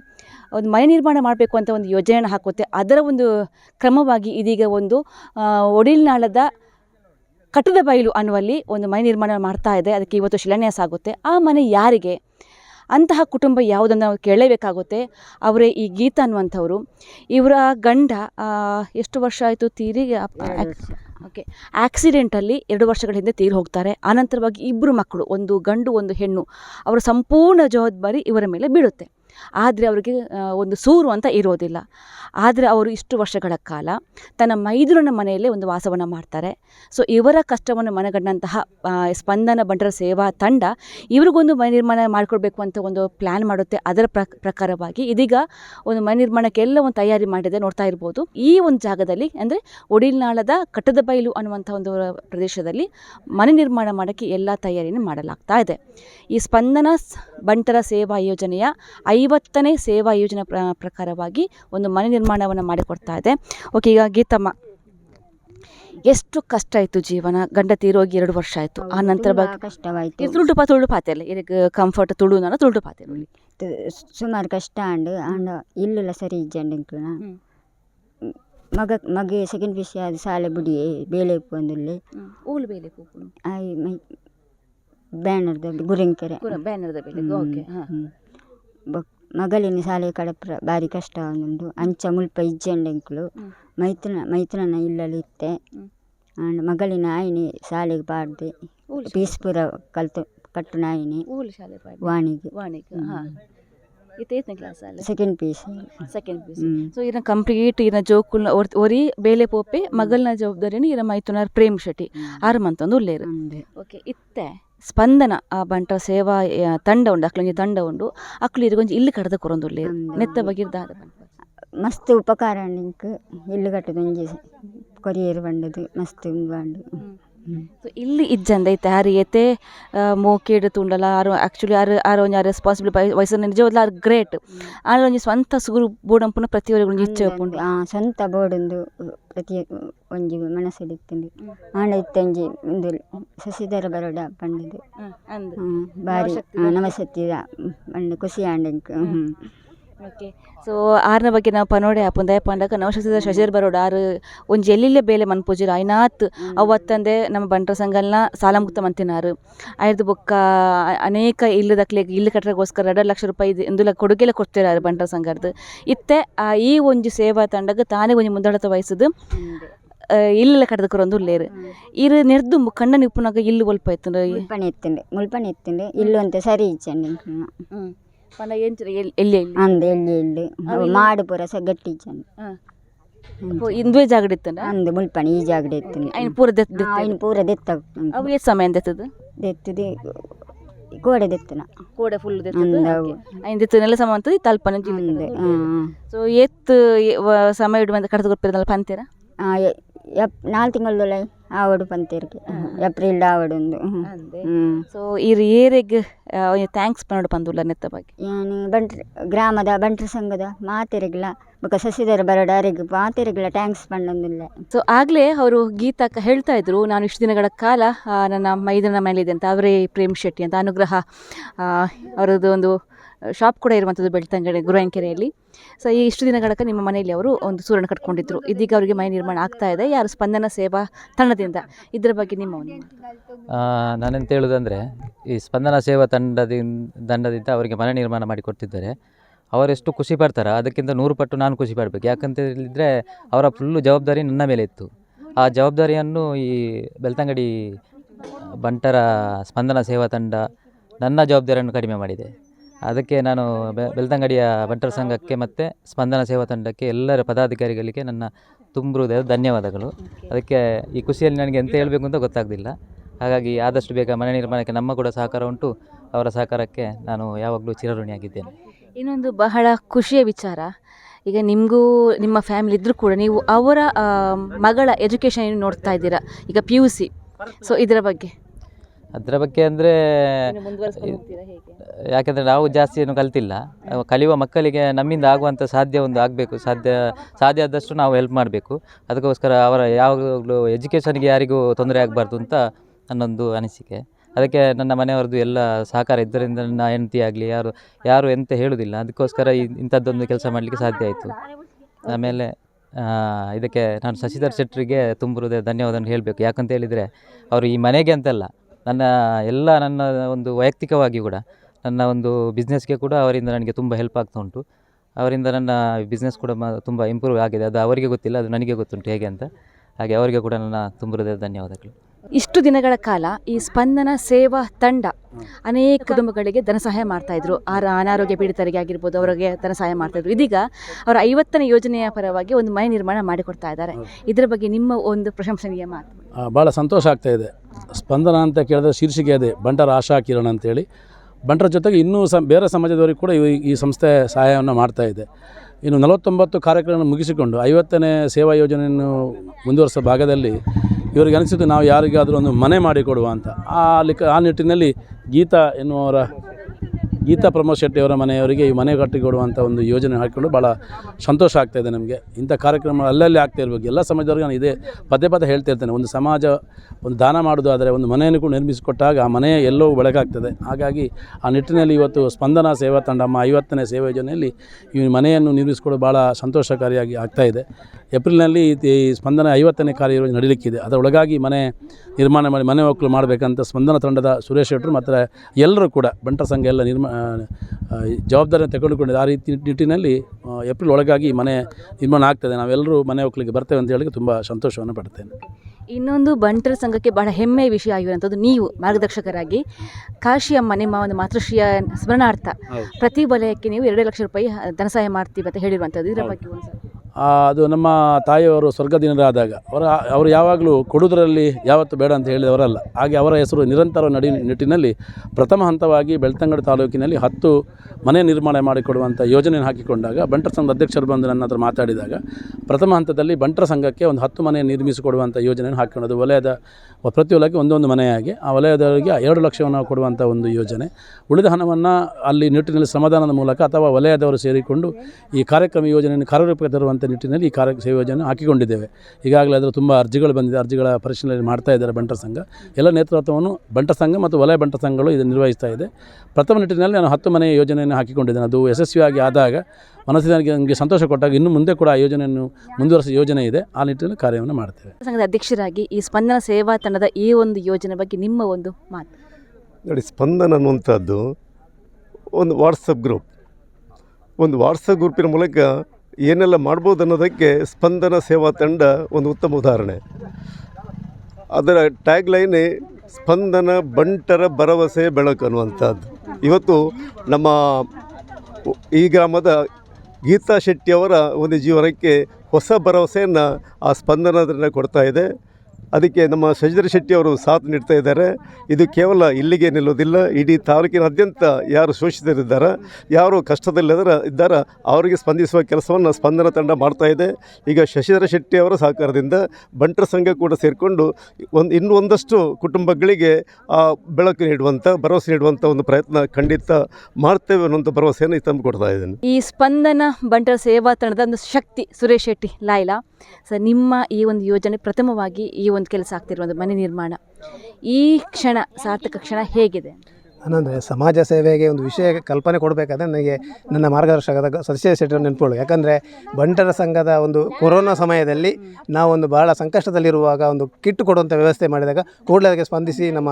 ಒಂದು ಮನೆ ನಿರ್ಮಾಣ ಮಾಡಬೇಕು ಅಂತ ಒಂದು ಯೋಜನೆಯನ್ನು ಹಾಕುತ್ತೆ. ಅದರ ಒಂದು ಕ್ರಮವಾಗಿ ಇದೀಗ ಒಂದು ಒಡಿಲ್ನಾಳದ ಕಟ್ಟದ ಬಯಲು ಅನ್ನುವಲ್ಲಿ ಒಂದು ಮನೆ ನಿರ್ಮಾಣ ಮಾಡ್ತಾ ಇದೆ. ಅದಕ್ಕೆ ಇವತ್ತು ಶಿಲಾನ್ಯಾಸ ಆಗುತ್ತೆ. ಆ ಮನೆ ಯಾರಿಗೆ? ಅಂತಹ ಕುಟುಂಬ ಯಾವುದನ್ನು ನಾವು ಕೇಳಲೇಬೇಕಾಗುತ್ತೆ. ಅವರೇ ಈ ಗೀತಾ ಅನ್ನುವಂಥವ್ರು. ಇವರ ಗಂಡ ಎಷ್ಟು ವರ್ಷ ಆಯಿತು ತೀರಿ? ಓಕೆ. ಆಕ್ಸಿಡೆಂಟಲ್ಲಿ ಎರಡು ವರ್ಷಗಳ ಹಿಂದೆ ತೀರಿ ಹೋಗ್ತಾರೆ. ಆನಂತರವಾಗಿ ಇಬ್ಬರು ಮಕ್ಕಳು ಒಂದು ಗಂಡು ಒಂದು ಹೆಣ್ಣು. ಅವರ ಸಂಪೂರ್ಣ ಜವಾಬ್ದಾರಿ ಇವರ ಮೇಲೆ ಬೀಳುತ್ತೆ. ಆದರೆ ಅವರಿಗೆ ಒಂದು ಸೂರು ಅಂತ ಇರೋದಿಲ್ಲ. ಆದರೆ ಅವರು ಇಷ್ಟು ವರ್ಷಗಳ ಕಾಲ ತನ್ನ ಮೈದುರನ ಮನೆಯಲ್ಲೇ ಒಂದು ವಾಸವನ್ನು ಮಾಡ್ತಾರೆ. ಸೊ ಇವರ ಕಷ್ಟವನ್ನು ಮನಗಂಡಂತಹ ಸ್ಪಂದನ ಬಂಟರ ಸೇವಾ ತಂಡ ಇವ್ರಿಗೊಂದು ಮನೆ ನಿರ್ಮಾಣ ಮಾಡಿಕೊಡ್ಬೇಕು ಅಂತ ಒಂದು ಪ್ಲ್ಯಾನ್ ಮಾಡುತ್ತೆ. ಅದರ ಪ್ರಕ್ ಪ್ರಕಾರವಾಗಿ ಇದೀಗ ಒಂದು ಮನೆ ನಿರ್ಮಾಣಕ್ಕೆ ಎಲ್ಲ ಒಂದು ತಯಾರಿ ಮಾಡಿದೆ ನೋಡ್ತಾ ಇರ್ಬೋದು. ಈ ಒಂದು ಜಾಗದಲ್ಲಿ ಅಂದರೆ ಒಡಿಲ್ನಾಳದ ಕಟ್ಟದ ಬೈಲು ಅನ್ನುವಂಥ ಒಂದು ಪ್ರದೇಶದಲ್ಲಿ ಮನೆ ನಿರ್ಮಾಣ ಮಾಡೋಕ್ಕೆ ಎಲ್ಲ ತಯಾರಿಯನ್ನು ಮಾಡಲಾಗ್ತಾ ಇದೆ. ಈ ಸ್ಪಂದನ ಬಂಟರ ಸೇವಾ ಯೋಜನೆಯ ಐವತ್ತನೇ ಸೇವಾ ಯೋಜನೆ ಪ್ರ ಪ್ರಕಾರವಾಗಿ ಒಂದು ಮನೆ ನಿರ್ಮಾಣವನ್ನು ಮಾಡಿಕೊಡ್ತಾ ಇದೆ. ಓಕೆ ಈಗ ಗೀತಮ್ಮ. ಎಷ್ಟು ಕಷ್ಟ ಆಯಿತು ಜೀವನ? ಗಂಡ ತೀರೋಗಿ ಎರಡು ವರ್ಷ ಆಯಿತು. ಆ ನಂತರ ಕಷ್ಟವಾಯಿತು ಬಗ್ಗೆ ಕಷ್ಟವಾಯ್ತು. ತುಳುಟು ಪಾ ತುಳು ಪಾತೆಲ್ಲ ಇದಕ್ಕೆ ಕಂಫರ್ಟ್ ತುಳು ನಾನು ತುಳು ಪಾತೆ ಸುಮಾರು ಕಷ್ಟ ಅಂಡ್ ಅಂಡ ಇಲ್ಲೆಲ್ಲ ಸರಿ ಇಜ್ಜಂಡ್ ಇಂಕ್ಲನ. ಮಗ ಮಗೆ ಸೆಕೆಂಡ್ ಪಿ ಆದ ಸಾಲೆ ಬಿಡಿ ಬೇಳೆ ಬಂದುಲ್ಲೆ ಬೇಲೆ ಆಯ್ ಮೈ ಬ್ಯಾನರ್ದ ಗುರಿಂಕೆರೆ. ಬ್ಯಾನರ್ದ ಬೇಲೆ ಓಕೆ ಹಾಂ. ಮಗಳಿನ ಶಾಲೆ ಕಡೆ ಬಾರಿ ಕಷ್ಟ ಆವೊಂದುಂಡು ಅಂಚ ಮುಲ್ಪ ಇಜ್ಜಂಡ್ ಮೈತ್ರನ ಹ್ಮ್. ಮೈತನ ಮೈತನನ ಇತ್ತೆ ಆಂಡ ಅಂಡ್ ಮಗಳಿನ ಶಾಲೆಗ್ ಶಾಲೆಗೆ ಪಾಡ್ದೆ ಪೀಸ್ ಪೀಸ್ಪುರ ಕಲ್ತು ಕಟ್ಟುನ ಆಯಿನಿ. ವಾಣಿಗೆ. Second piece second piece so ಇದನ್ನ ಕಂಪ್ಲೀಟ್ ಇದನ್ನ ಜೋಕುಲ್ನ ಒರ್- ಬೇಲೆ ಪೋಪೆ ಮಗಲ್ನ ಜವಾಬ್ದಾರಿನ ಇರ ಮೈತುನಾರ್ ಪ್ರೇಮ್ ಶೆಟ್ಟಿ. ಆರು ಮಂತೊಂದು ಒಂದು ಉಲ್ಲೇರು. ಓಕೆ ಇತ್ತೆ. ಸ್ಪಂದನ ಆ ಬಂಟ ಸೇವಾ ತಂಡ ಉಂಡು ಅಕ್ಲೊಂಜಿ ತಂಡ ಉಂಡು ಅಕ್ಲು ಇರಿಗೊಂಜಿ ಇಲ್ಲಿ ಕಡದ ಕೊರೊಂದು ಉಳ್ಳೇರು ಅಂದೆ. ನೆತ್ತ ಬಗಿರ್ದಾದ ಮಸ್ತ್ ಉಪಕಾರ ಇಲ್ಲಿ ಇಲ್ಲು ಒಂಜಿ ಕೊರಿಯರ್ ಬಂಡದು ಮಸ್ತ್ ಬಾಂಡು ಹ್ಮ್. ಸೊ ಇಲ್ಲಿ ಇಜ್ಜಂದ ಐತೆ ಯಾರು ಏತೆ ಮೋಕೇಡ್ ತುಂಡಲ ಆರು ಆ್ಯಕ್ಚುಲಿ ಆರು ಆರು ಒಂಜಿ ರೆಸ್ಪಾನ್ಸಿಬಲ್ ವಯಸ್ಸು ನಿಜವಾಗ್ಲೂ ಆರು ಗ್ರೇಟ್ ಆರು ಒಂಜಿ ಸ್ವಂತ ಸುಗುರು ಬೂಡಂಪುನ ಪ್ರತಿಯೊರಿಗೂ ಇಚ್ಛೆ ಉಪ್ಪುಂಡು ಆ ಸ್ವಂತ ಬೋಡೊಂದು ಪ್ರತಿ ಒಂಜಿ ಮನಸ್ಸಿಡಿತ್ತುಂಡು ಆಂಡ ಇತ್ತಂಜಿ ಒಂದು ಶಶಿಧರ ಬರೋಡ ಪಂಡದು. ಬಾರಿ ನಮಸತ್ತಿದ ಪಂಡ ಖುಷಿ ಆಂಡಂಕ್ ಹ್ಮ್. ಓಕೆ. ಸೊ ಆರ್ನ ಬಗ್ಗೆ ನಾವು ಪನೋಡೆ ಆಪುಂದ ಪಂಡಕ ನವಶಕ್ತಿದ ಶಜೇರ್ ಬರೋಡ ಆರು. ಒಂಜಿ ಎಲ್ಲಿಲ್ಲೆ ಬೇಲೆ ಮನ್ಪುಜಿರ ಐನಾತ್ ಅವತ್ತಂದೆ ನಮ್ಮ ಬಂಟ್ರ ಸಂಘಲ್ನ ಸಾಲ ಮುಕ್ತ ಮಂತಿನಾರು. ಆಯ್ದು ಬೊಕ್ಕ ಅನೇಕ ಇಲ್ ಇಲ್ಲಿ ಕಟ್ಟಗೋಸ್ಕರ ಎರಡು ಲಕ್ಷ ರೂಪಾಯಿ ಇದು ಇಂದುಲ ಕೊಡುಗೆಲ್ಲ ಕೊಡ್ತಿರಾರು ಬಂಟ್ರ ಸಂಘರ್ದು. ಇತ್ತೆ ಆ ಈ ಒಂಜಿ ಸೇವಾ ತಂಡಗ ತಾನೇ ಒಂಜಿ ಮುಂದಾಳತ ವಹಿಸದು. ಇಲ್ಲೆಲ್ಲ ಕಟ್ಟದಕ್ಕೊಂದು ಉಲ್ಲೇರು. ಇರು ನೆರ್ದು ಕಣ್ಣನ ಇಪ್ಪುನಾಗ ಇಲ್ಲಿ ಒಲ್ಪ ಆಯ್ತು ಮುಲ್ಪನೆ ಎತ್ತುಂಡು ಮುಲ್ಪನೆ ಎತ್ತುಂಡು ಇಲ್ಲು ಅಂತ ಸರಿ ಇಚ್ಚಂಡು ಪಂಡ ಎಂಚಿನ ಎಲ್ಲಿ ಎಲ್ಲಿ? ಅಂದ ಎಲ್ಲಿ ಎಲ್ಲಿ? ಮಾಡು ಪೂರ ಸ ಗಟ್ಟಿ ಚಂದ ಇಂದುವೆ ಜಾಗಡ ಇತ್ತಂಡ ಅಂದ ಮುಲ್ಪನೆ ಈ ಜಾಗಡೆ ಎತ್ತುಂಡು ಐನ್ ಪೂರ ದೆತ್ ದೆತ್ ಆಯ್ನ ಪೂರ ದೆತ್ತ ಅವು ಎಷ್ಟು ಸಮಯ ದೆತ್ತದು? ದೆತ್ತುದು ಕೋಡೆ ದೆತ್ತನ. ಕೋಡೆ ಫುಲ್ ದೆತ್ತದು? ಅಂದವು ಐನ್ ದೆತ್ತು ನೆಲ ಸಮ ಅಂತದ್ದು ತಲ್ಪನ ಸೊ ಎತ್ತು ಸಮಯ ಇಡುವಂತ ಕಡತ ಕೊಟ್ಟಿರಲ್ಲ ಪಂತೀರ ನಾಲ್ಕು ತಿಂಗಳು ಆವಡು ಪಂತೇರ್ಗೆ ಏಪ್ರಿಲ್. ಅಂದೆ. ಹ್ಮ್. ಸೊ ಇರ್ ಏರೆಗ್ ಥ್ಯಾಂಕ್ಸ್ ಪನ್ನೋಡು ಪಂದುಲ್ಲ ನೆತ್ತ ಬಗ್ಗೆ? ಏನು ಬಂಟ್ರ ಗ್ರಾಮದ ಬಂಟ್ರ ಸಂಘದ ಮಾತೆರೆಗ್ಲ ಬಕ ಸಸಿದರ ಬರಡ ಅರೆಗ್ ಮಾತೆರೆಗ್ಲ ಥ್ಯಾಂಕ್ಸ್ ಪಣ್ಣೊಂದಿಲ್ಲ. ಸೊ ಆಗಲೇ ಅವರು ಗೀತಾ ಹೇಳ್ತಾ ಇದ್ರು ನಾನು ಇಷ್ಟು ದಿನಗಳ ಕಾಲ ನನ್ನ ಮೈದನ ಮೇಲಿದೆ ಅಂತ ಅವರೇ ಪ್ರೇಮ್ ಶೆಟ್ಟಿ ಅಂತ ಅನುಗ್ರಹ ಅವರದ್ದು ಒಂದು ಶಾಪ್ ಕೂಡ ಇರುವಂಥದ್ದು ಬೆಳ್ತಂಗಡಿ ಗುರುವಂಕೆರೆಯಲ್ಲಿ ಸೊ ಈ ಇಷ್ಟು ದಿನಗಳ ನಿಮ್ಮ ಮನೆಯಲ್ಲಿ ಅವರು ಒಂದು ಸೂರಣ ಕಟ್ಕೊಂಡಿದ್ರು. ಇದೀಗ ಅವರಿಗೆ ಮನೆ ನಿರ್ಮಾಣ ಆಗ್ತಾ ಇದೆ. ಯಾರು ಸ್ಪಂದನ, ಸೇವಾ ತಂಡದಿಂದ? ಇದರ ಬಗ್ಗೆ ನಿಮ್ಮ ನಾನೆಂತ ಹೇಳೋದಂದರೆ, ಈ ಸ್ಪಂದನ, ಸೇವಾ ತಂಡದಿಂದ ತಂಡದಿಂದ ಅವರಿಗೆ ಮನೆ ನಿರ್ಮಾಣ ಮಾಡಿ ಕೊಡ್ತಿದ್ದಾರೆ ಅವರೆಷ್ಟು ಖುಷಿ ಪಡ್ತಾರೆ? ಅದಕ್ಕಿಂತ ನೂರು ಪಟ್ಟು ನಾನು ಖುಷಿ ಪಡಬೇಕು. ಯಾಕಂತ ಹೇಳಿದರೆ, ಅವರ ಫುಲ್ಲು ಜವಾಬ್ದಾರಿ ನನ್ನ ಮೇಲೆ ಇತ್ತು. ಆ ಜವಾಬ್ದಾರಿಯನ್ನು ಈ ಬೆಳ್ತಂಗಡಿ, ಬಂಟರ ಸ್ಪಂದನ, ಸೇವಾ ತಂಡ ನನ್ನ ಜವಾಬ್ದಾರಿಯನ್ನು ಕಡಿಮೆ ಮಾಡಿದೆ. ಅದಕ್ಕೆ ನಾನು ಬೆಳ್ತಂಗಡಿಯ ಬಂಟರ ಸಂಘಕ್ಕೆ ಮತ್ತು ಸ್ಪಂದನ ಸೇವಾ ತಂಡಕ್ಕೆ ಎಲ್ಲರ ಪದಾಧಿಕಾರಿಗಳಿಗೆ ನನ್ನ ತುಂಬ ಧನ್ಯವಾದಗಳು. ಅದಕ್ಕೆ ಈ ಖುಷಿಯಲ್ಲಿ ನನಗೆ ಎಂತ ಹೇಳಬೇಕು ಅಂತ ಗೊತ್ತಾಗಲಿಲ್ಲ ಹಾಗಾಗಿ ಆದಷ್ಟು ಬೇಗ ಮನೆ ನಿರ್ಮಾಣಕ್ಕೆ ನಮ್ಮ ಕೂಡ ಸಹಕಾರ ಉಂಟು. ಅವರ ಸಹಕಾರಕ್ಕೆ ನಾನು ಯಾವಾಗಲೂ ಚಿರಋಣಿಯಾಗಿದ್ದೇನೆ. ಇನ್ನೊಂದು ಬಹಳ ಖುಷಿಯ ವಿಚಾರ. ಈಗ ನಿಮಗೂ, ನಿಮ್ಮ ಫ್ಯಾಮಿಲಿ ಇದ್ದರೂ ಕೂಡ ನೀವು ಅವರ ಮಗಳ ಎಜುಕೇಷನ್ ನೋಡ್ತಾ ಇದ್ದೀರಾ? ಈಗ ಪಿ ಯು ಸಿ ಸೊ ಇದರ ಬಗ್ಗೆ. ಅದರ ಬಗ್ಗೆ ಅಂದರೆ ಯಾಕೆಂದರೆ ನಾವು ಜಾಸ್ತಿ ಏನು ಕಲ್ತಿಲ್ಲ. ಕಲಿಯುವ ಮಕ್ಕಳಿಗೆ ನಮ್ಮಿಂದ ಆಗುವಂಥ ಸಾಧ್ಯ ಒಂದು ಆಗಬೇಕು. ಸಾಧ್ಯ ಸಾಧ್ಯ ಆದಷ್ಟು ನಾವು ಹೆಲ್ಪ್ ಮಾಡಬೇಕು. ಅದಕ್ಕೋಸ್ಕರ ಅವರ ಯಾವಾಗಲೂ ಎಜುಕೇಷನ್ಗೆ ಯಾರಿಗೂ ತೊಂದರೆ ಆಗಬಾರ್ದು ಅಂತ ನನ್ನೊಂದು ಅನಿಸಿಕೆ. ಅದಕ್ಕೆ ನನ್ನ ಮನೆಯವ್ರದ್ದು ಎಲ್ಲ ಸಹಕಾರ ಇದ್ದರಿಂದ ನನ್ನ ಹೆಂಡತಿ ಆಗಲಿ ಯಾರು ಯಾರು ಎಂತ ಹೇಳುವುದಿಲ್ಲ ಅದಕ್ಕೋಸ್ಕರ ಈ- ಇಂಥದ್ದೊಂದು ಕೆಲಸ ಮಾಡಲಿಕ್ಕೆ ಸಾಧ್ಯ ಆಯಿತು. ಆಮೇಲೆ ಇದಕ್ಕೆ ನಾನು ಶಶಿಧರ್ ಶೆಟ್ಟರಿಗೆ ತುಂಬ ಹೃದಯ ಧನ್ಯವಾದವನ್ನು ಹೇಳಬೇಕು. ಯಾಕಂತ ಹೇಳಿದರೆ ಅವರು ಈ ಮನೆಗೆ ಅಂತಲ್ಲ. ನನ್ನ ಎಲ್ಲ ನನ್ನ ಒಂದು ವೈಯಕ್ತಿಕವಾಗಿ ಕೂಡ ನನ್ನ ಒಂದು ಬಿಸ್ನೆಸ್ಗೆ ಕೂಡ ಅವರಿಂದ ನನಗೆ ತುಂಬ ಹೆಲ್ಪ್ ಆಗ್ತಾ ಉಂಟು. ಅವರಿಂದ ನನ್ನ ಬಿಸ್ನೆಸ್ ಕೂಡ ಮ ತುಂಬ ಇಂಪ್ರೂವ್ ಆಗಿದೆ. ಅದು ಅವರಿಗೆ ಗೊತ್ತಿಲ್ಲ, ಅದು ನನಗೆ ಗೊತ್ತುಂಟು ಹೇಗೆ ಅಂತ. ಹಾಗೆ ಅವರಿಗೆ ಕೂಡ ನನ್ನ ತುಂಬ ಹೃದಯದ ಧನ್ಯವಾದಗಳು. ಇಷ್ಟು ದಿನಗಳ ಕಾಲ ಈ ಸ್ಪಂದನ ಸೇವಾ ತಂಡ ಅನೇಕ ಕುಟುಂಬಗಳಿಗೆ ಧನ ಸಹಾಯ ಮಾಡ್ತಾ ಇದ್ರು. ಆರ ಅನಾರೋಗ್ಯ ಪೀಡಿತರಿಗೆ ಆಗಿರ್ಬೋದು ಅವರಿಗೆ ಧನ ಸಹಾಯ ಮಾಡ್ತಾ ಇದ್ರು. ಇದೀಗ ಅವರ ಐವತ್ತನೇ ಯೋಜನೆಯ ಪರವಾಗಿ ಒಂದು ಮನೆ ನಿರ್ಮಾಣ ಮಾಡಿಕೊಡ್ತಾ ಇದ್ದಾರೆ. ಇದರ ಬಗ್ಗೆ ನಿಮ್ಮ ಒಂದು ಪ್ರಶಂಸನೀಯ ಮಾತು. ಆ, ಭಾಳ ಸಂತೋಷ ಆಗ್ತಾ ಇದೆ. ಸ್ಪಂದನ ಅಂತ ಕೇಳಿದ್ರೆ ಶೀರ್ಷಿಕೆ ಅದೇ ಬಂಟರ ಆಶಾ ಕಿರಣ ಅಂತೇಳಿ. ಬಂಟರ ಜೊತೆಗೆ ಇನ್ನೂ ಸಹ ಬೇರೆ ಸಮಾಜದವರಿಗೆ ಕೂಡ ಈ ಸಂಸ್ಥೆ ಸಹಾಯವನ್ನು ಮಾಡ್ತಾ ಇದೆ. ಇನ್ನು ನಲವತ್ತೊಂಬತ್ತು ಕಾರ್ಯಕ್ರಮ ಮುಗಿಸಿಕೊಂಡು ಐವತ್ತನೇ ಸೇವಾ ಯೋಜನೆಯನ್ನು ಮುಂದುವರಿಸೋ ಭಾಗದಲ್ಲಿ ಇವರಿಗೆ ಅನಿಸಿದ್ದು ನಾವು ಯಾರಿಗಾದರೂ ಒಂದು ಮನೆ ಮಾಡಿಕೊಡುವ ಅಂತ. ಆ ಲೆಕ್ಕ ಆ ನಿಟ್ಟಿನಲ್ಲಿ ಗೀತಾ ಎನ್ನುವರ ಗೀತಾ ಪ್ರಮೋದ್ ಶೆಟ್ಟಿಯವರ ಮನೆಯವರಿಗೆ ಈ ಮನೆ ಕಟ್ಟಿಕೊಡುವಂಥ ಒಂದು ಯೋಜನೆ ಹಾಕಿಕೊಂಡು ಭಾಳ ಸಂತೋಷ ಆಗ್ತಾ ಇದೆ ನಮಗೆ. ಇಂಥ ಕಾರ್ಯಕ್ರಮ ಅಲ್ಲಲ್ಲಿ ಆಗ್ತಾ ಇರಬೇಕು. ಎಲ್ಲ ಸಮಾಜದವ್ರಿಗೆ ನಾನು ಇದೇ ಪದೇ ಪದೇ ಹೇಳ್ತಾ ಇರ್ತೇನೆ. ಒಂದು ಸಮಾಜ ಒಂದು ದಾನ ಮಾಡೋದು ಆದರೆ ಒಂದು ಮನೆಯನ್ನು ಕೂಡ ನಿರ್ಮಿಸಿಕೊಟ್ಟಾಗ ಆ ಮನೆ ಎಲ್ಲವೂ ಬೆಳಕಾಗ್ತದೆ. ಹಾಗಾಗಿ ಆ ನಿಟ್ಟಿನಲ್ಲಿ ಇವತ್ತು ಸ್ಪಂದನಾ ಸೇವಾ ತಂಡ ಐವತ್ತನೇ ಸೇವಾ ಯೋಜನೆಯಲ್ಲಿ ಈ ಮನೆಯನ್ನು ನಿರ್ಮಿಸಿಕೊಡೋದು ಭಾಳ ಸಂತೋಷಕಾರಿಯಾಗಿ ಆಗ್ತಾ ಇದೆ. ಏಪ್ರಿಲ್ನಲ್ಲಿ ಈ ಸ್ಪಂದನ ಐವತ್ತನೇ ಕಾರ್ಯಯೋಜನೆ ನಡೀಲಿಕ್ಕಿದೆ. ಅದರೊಳಗಾಗಿ ಮನೆ ನಿರ್ಮಾಣ ಮಾಡಿ ಮನೆ ಒಕ್ಕಲು ಮಾಡಬೇಕಂತ ಸ್ಪಂದನ ತಂಡದ ಸುರೇಶ್ ಶೆಟ್ಟರು ಮತ್ತು ಎಲ್ಲರೂ ಕೂಡ ಬಂಟರ ಸಂಘ ಎಲ್ಲ ನಿರ್ಮಾ ಜವಾಬ್ದಾರಿಯನ್ನು ತೆಗೆದುಕೊಂಡಿದೆ ಆ ರೀತಿ ನಿಟ್ಟಿನಲ್ಲಿ ಏಪ್ರಿಲ್ ಒಳಗಾಗಿ ಮನೆ ನಿರ್ಮಾಣ ಆಗ್ತದೆ. ನಾವೆಲ್ಲರೂ ಮನೆ ಒಕ್ಕಲಿಗೆ ಬರ್ತೇವೆ ಅಂತ ಹೇಳಿ ತುಂಬ ಸಂತೋಷವನ್ನು ಪಡ್ತೇನೆ ಇನ್ನೊಂದು ಬಂಟರ ಸಂಘಕ್ಕೆ ಬಹಳ ಹೆಮ್ಮೆಯ ವಿಷಯ ಆಗಿರುವಂಥದ್ದು ನೀವು ಮಾರ್ಗದರ್ಶಕರಾಗಿ. ಕಾಶಿಯಮ್ಮ ನಿಮ್ಮ ಒಂದು ಮಾತೃಶ್ರೀಯ ಸ್ಮರಣಾರ್ಥ. ಪ್ರತಿ ವಲಯಕ್ಕೆ ನೀವು ಎರಡು ಲಕ್ಷ ರೂಪಾಯಿ ಧನಸಹಾಯ ಮಾಡ್ತೀವಿ ಅಂತ ಹೇಳಿರುವಂಥದ್ದು. ಇದರ ಬಗ್ಗೆ ಒಂದು ಅದು ನಮ್ಮ ತಾಯಿಯವರು ಸ್ವರ್ಗದಿನರಾದಾಗ, ಅವರ, ಅವರು ಯಾವಾಗಲೂ ಕೊಡುವುದರಲ್ಲಿ ಯಾವತ್ತು ಬೇಡ ಅಂತ ಹೇಳಿದವರಲ್ಲ. ಹಾಗೆ ಅವರ ಹೆಸರು ನಿರಂತರ ನಡಿ, ನಿಟ್ಟಿನಲ್ಲಿ ಪ್ರಥಮ ಹಂತವಾಗಿ ಬೆಳ್ತಂಗಡಿ ತಾಲೂಕಿನಲ್ಲಿ ಹತ್ತು ಮನೆ ನಿರ್ಮಾಣ ಮಾಡಿಕೊಡುವಂಥ ಯೋಜನೆಯನ್ನು ಹಾಕಿಕೊಂಡಾಗ, ಬಂಟರ ಸಂಘದ ಅಧ್ಯಕ್ಷರು ಬಂದು ನನ್ನ ಹತ್ರ ಮಾತಾಡಿದಾಗ, ಪ್ರಥಮ ಹಂತದಲ್ಲಿ ಬಂಟರ ಸಂಘಕ್ಕೆ ಒಂದು ಹತ್ತು ಮನೆ ನಿರ್ಮಿಸಿಕೊಡುವಂಥ ಯೋಜನೆಯನ್ನು ಹಾಕಿಕೊಂಡು ವಲಯದ, ಪ್ರತಿ ವಲಯಕ್ಕೆ ಒಂದೊಂದು ಮನೆಯಾಗಿ, ಆ ವಲಯದವರಿಗೆ ಎರಡು ಲಕ್ಷವನ್ನು ಕೊಡುವಂಥ ಒಂದು ಯೋಜನೆ. ಉಳಿದ ಹಣವನ್ನು ಅಲ್ಲಿ ನಿಟ್ಟಿನಲ್ಲಿ ಸಮಾಧಾನದ ಮೂಲಕ ಅಥವಾ ವಲಯದವರು ಸೇರಿಕೊಂಡು ಈ ಕಾರ್ಯಕ್ರಮ ಯೋಜನೆಯನ್ನು ಕಾರ್ಯರೂಪಕ್ಕೆ ತರುವಂಥ ನಿಟ್ಟಿನಲ್ಲಿ ಈ ಕಾರ್ಯ ಸೇವಾ ಯೋಜನೆ ಹಾಕಿಕೊಂಡಿದ್ದೇವೆ. ಈಗಾಗಲೇ ಅದರ ತುಂಬ ಅರ್ಜಿಗಳು ಬಂದಿದೆ. ಅರ್ಜಿಗಳ ಪರಿಶೀಲನೆ ಮಾಡ್ತಾ ಇದ್ದಾರೆ ಬಂಟರ ಸಂಘ. ಎಲ್ಲ ನೇತೃತ್ವವನ್ನು ಬಂಟರ ಸಂಘ ಮತ್ತು ವಲಯ ಬಂಟರ ಸಂಘಗಳು ಇದನ್ನು ನಿರ್ವಹಿಸ್ತಾ ಇದೆ. ಪ್ರಥಮ ನಿಟ್ಟಿನಲ್ಲಿ ನಾನು ಹತ್ತು ಮನೆ ಯೋಜನೆಯನ್ನು ಹಾಕಿಕೊಂಡಿದ್ದೇನೆ. ಅದು ಯಶಸ್ವಿಯಾಗಿ ಆದಾಗ ಮನಸ್ಸಿನಲ್ಲಿ ನನಗೆ ಸಂತೋಷ ಕೊಟ್ಟಾಗ ಇನ್ನು ಮುಂದೆ ಕೂಡ ಆ ಯೋಜನೆಯನ್ನು ಮುಂದುವರಿಸುವ ಯೋಜನೆ ಇದೆ. ಆ ನಿಟ್ಟಿನಲ್ಲಿ ಕಾರ್ಯವನ್ನು ಮಾಡ್ತೇವೆ. ಸಂಘದ ಅಧ್ಯಕ್ಷರಾಗಿ ಈ ಸ್ಪಂದನ ಸೇವಾ ತಂಡದ ಈ ಒಂದು ಯೋಜನೆ ಬಗ್ಗೆ ನಿಮ್ಮ ಒಂದು ಮಾತು. ನೋಡಿ ಸ್ಪಂದನ ಅನ್ನುವಂಥದ್ದು ಒಂದು ವಾಟ್ಸಪ್ ಗ್ರೂಪ್ ಒಂದು ವಾಟ್ಸಪ್ ಗ್ರೂಪಿನ ಮೂಲಕ ಏನೆಲ್ಲ ಮಾಡ್ಬೋದು ಅನ್ನೋದಕ್ಕೆ ಸ್ಪಂದನ ಸೇವಾ ತಂಡ ಒಂದು ಉತ್ತಮ ಉದಾಹರಣೆ. ಅದರ ಟ್ಯಾಗ್ ಲೈನೇ ಸ್ಪಂದನ ಬಂಟರ ಭರವಸೆ ಬೆಳಕು ಅನ್ನುವಂಥದ್ದು. ಇವತ್ತು ನಮ್ಮ ಈ ಗ್ರಾಮದ ಗೀತಾ ಶೆಟ್ಟಿಯವರ ಒಂದು ಜೀವನಕ್ಕೆ ಹೊಸ ಭರವಸೆಯನ್ನು ಆ ಸ್ಪಂದನದಿಂದ ಕೊಡ್ತಾ ಇದೆ. ಅದಕ್ಕೆ ನಮ್ಮ ಶಶಿಧರ ಶೆಟ್ಟಿ ಅವರು ಸಾಥ್ ನೀಡ್ತಾ ಇದ್ದಾರೆ. ಇದು ಕೇವಲ ಇಲ್ಲಿಗೆ ನಿಲ್ಲೋದಿಲ್ಲ ಇಡೀ ತಾಲೂಕಿನಾದ್ಯಂತ ಯಾರು ಶೋಷಿತರಿದ್ದಾರೆ, ಯಾರು ಕಷ್ಟದಲ್ಲಿದ್ದಾರೆ ಇದ್ದಾರ, ಅವರಿಗೆ ಸ್ಪಂದಿಸುವ ಕೆಲಸವನ್ನು ಸ್ಪಂದನ ತಂಡ ಮಾಡ್ತಾ ಇದೆ. ಈಗ ಶಶಿಧರ ಶೆಟ್ಟಿ ಅವರ ಸಹಕಾರದಿಂದ ಬಂಟರ ಸಂಘ ಕೂಡ ಸೇರಿಕೊಂಡು ಒಂದು ಇನ್ನೂ ಒಂದಷ್ಟು ಕುಟುಂಬಗಳಿಗೆ ಬೆಳಕು ನೀಡುವಂಥ ಭರವಸೆ ನೀಡುವಂಥ ಒಂದು ಪ್ರಯತ್ನ ಖಂಡಿತ ಮಾಡ್ತೇವೆ ಅನ್ನುವಂಥ ಭರವಸೆಯನ್ನು ತಂದು ಕೊಡ್ತಾ ಇದ್ದೇನೆ. ಈ ಸ್ಪಂದನ ಬಂಟರ ಸೇವಾ ತಂಡದ ಒಂದು ಶಕ್ತಿ ಸುರೇಶ್ ಶೆಟ್ಟಿ, ಲಾಯ್ಲಾ. ಸರ್ ನಿಮ್ಮ ಈ ಒಂದು ಯೋಜನೆ ಪ್ರಥಮವಾಗಿ ಈ ಒಂದು ಕೆಲಸ ಆಗ್ತಿರುವಂಥ ಮನೆ ನಿರ್ಮಾಣ. ಈ ಕ್ಷಣ, ಸಾರ್ಥಕ ಕ್ಷಣ ಹೇಗಿದೆ? ನಾನಂದರೆ ಸಮಾಜ ಸೇವೆಗೆ ಒಂದು ವಿಷಯ ಕಲ್ಪನೆ ಕೊಡಬೇಕಾದ್ರೆ ನನಗೆ ನನ್ನ ಮಾರ್ಗದರ್ಶಕದ ಸದಸ್ಯ ಶೆಟ್ಟರು ನೆನಪುಗಳು. ಯಾಕಂದರೆ ಬಂಟರ ಸಂಘದ ಒಂದು ಕೊರೋನಾ ಸಮಯದಲ್ಲಿ ನಾವೊಂದು ಬಹಳ ಸಂಕಷ್ಟದಲ್ಲಿರುವಾಗ ಒಂದು ಕಿಟ್ ಕೊಡುವಂಥ ವ್ಯವಸ್ಥೆ ಮಾಡಿದಾಗ ಕೂಡಲೇ ಅದಕ್ಕೆ ಸ್ಪಂದಿಸಿ ನಮ್ಮ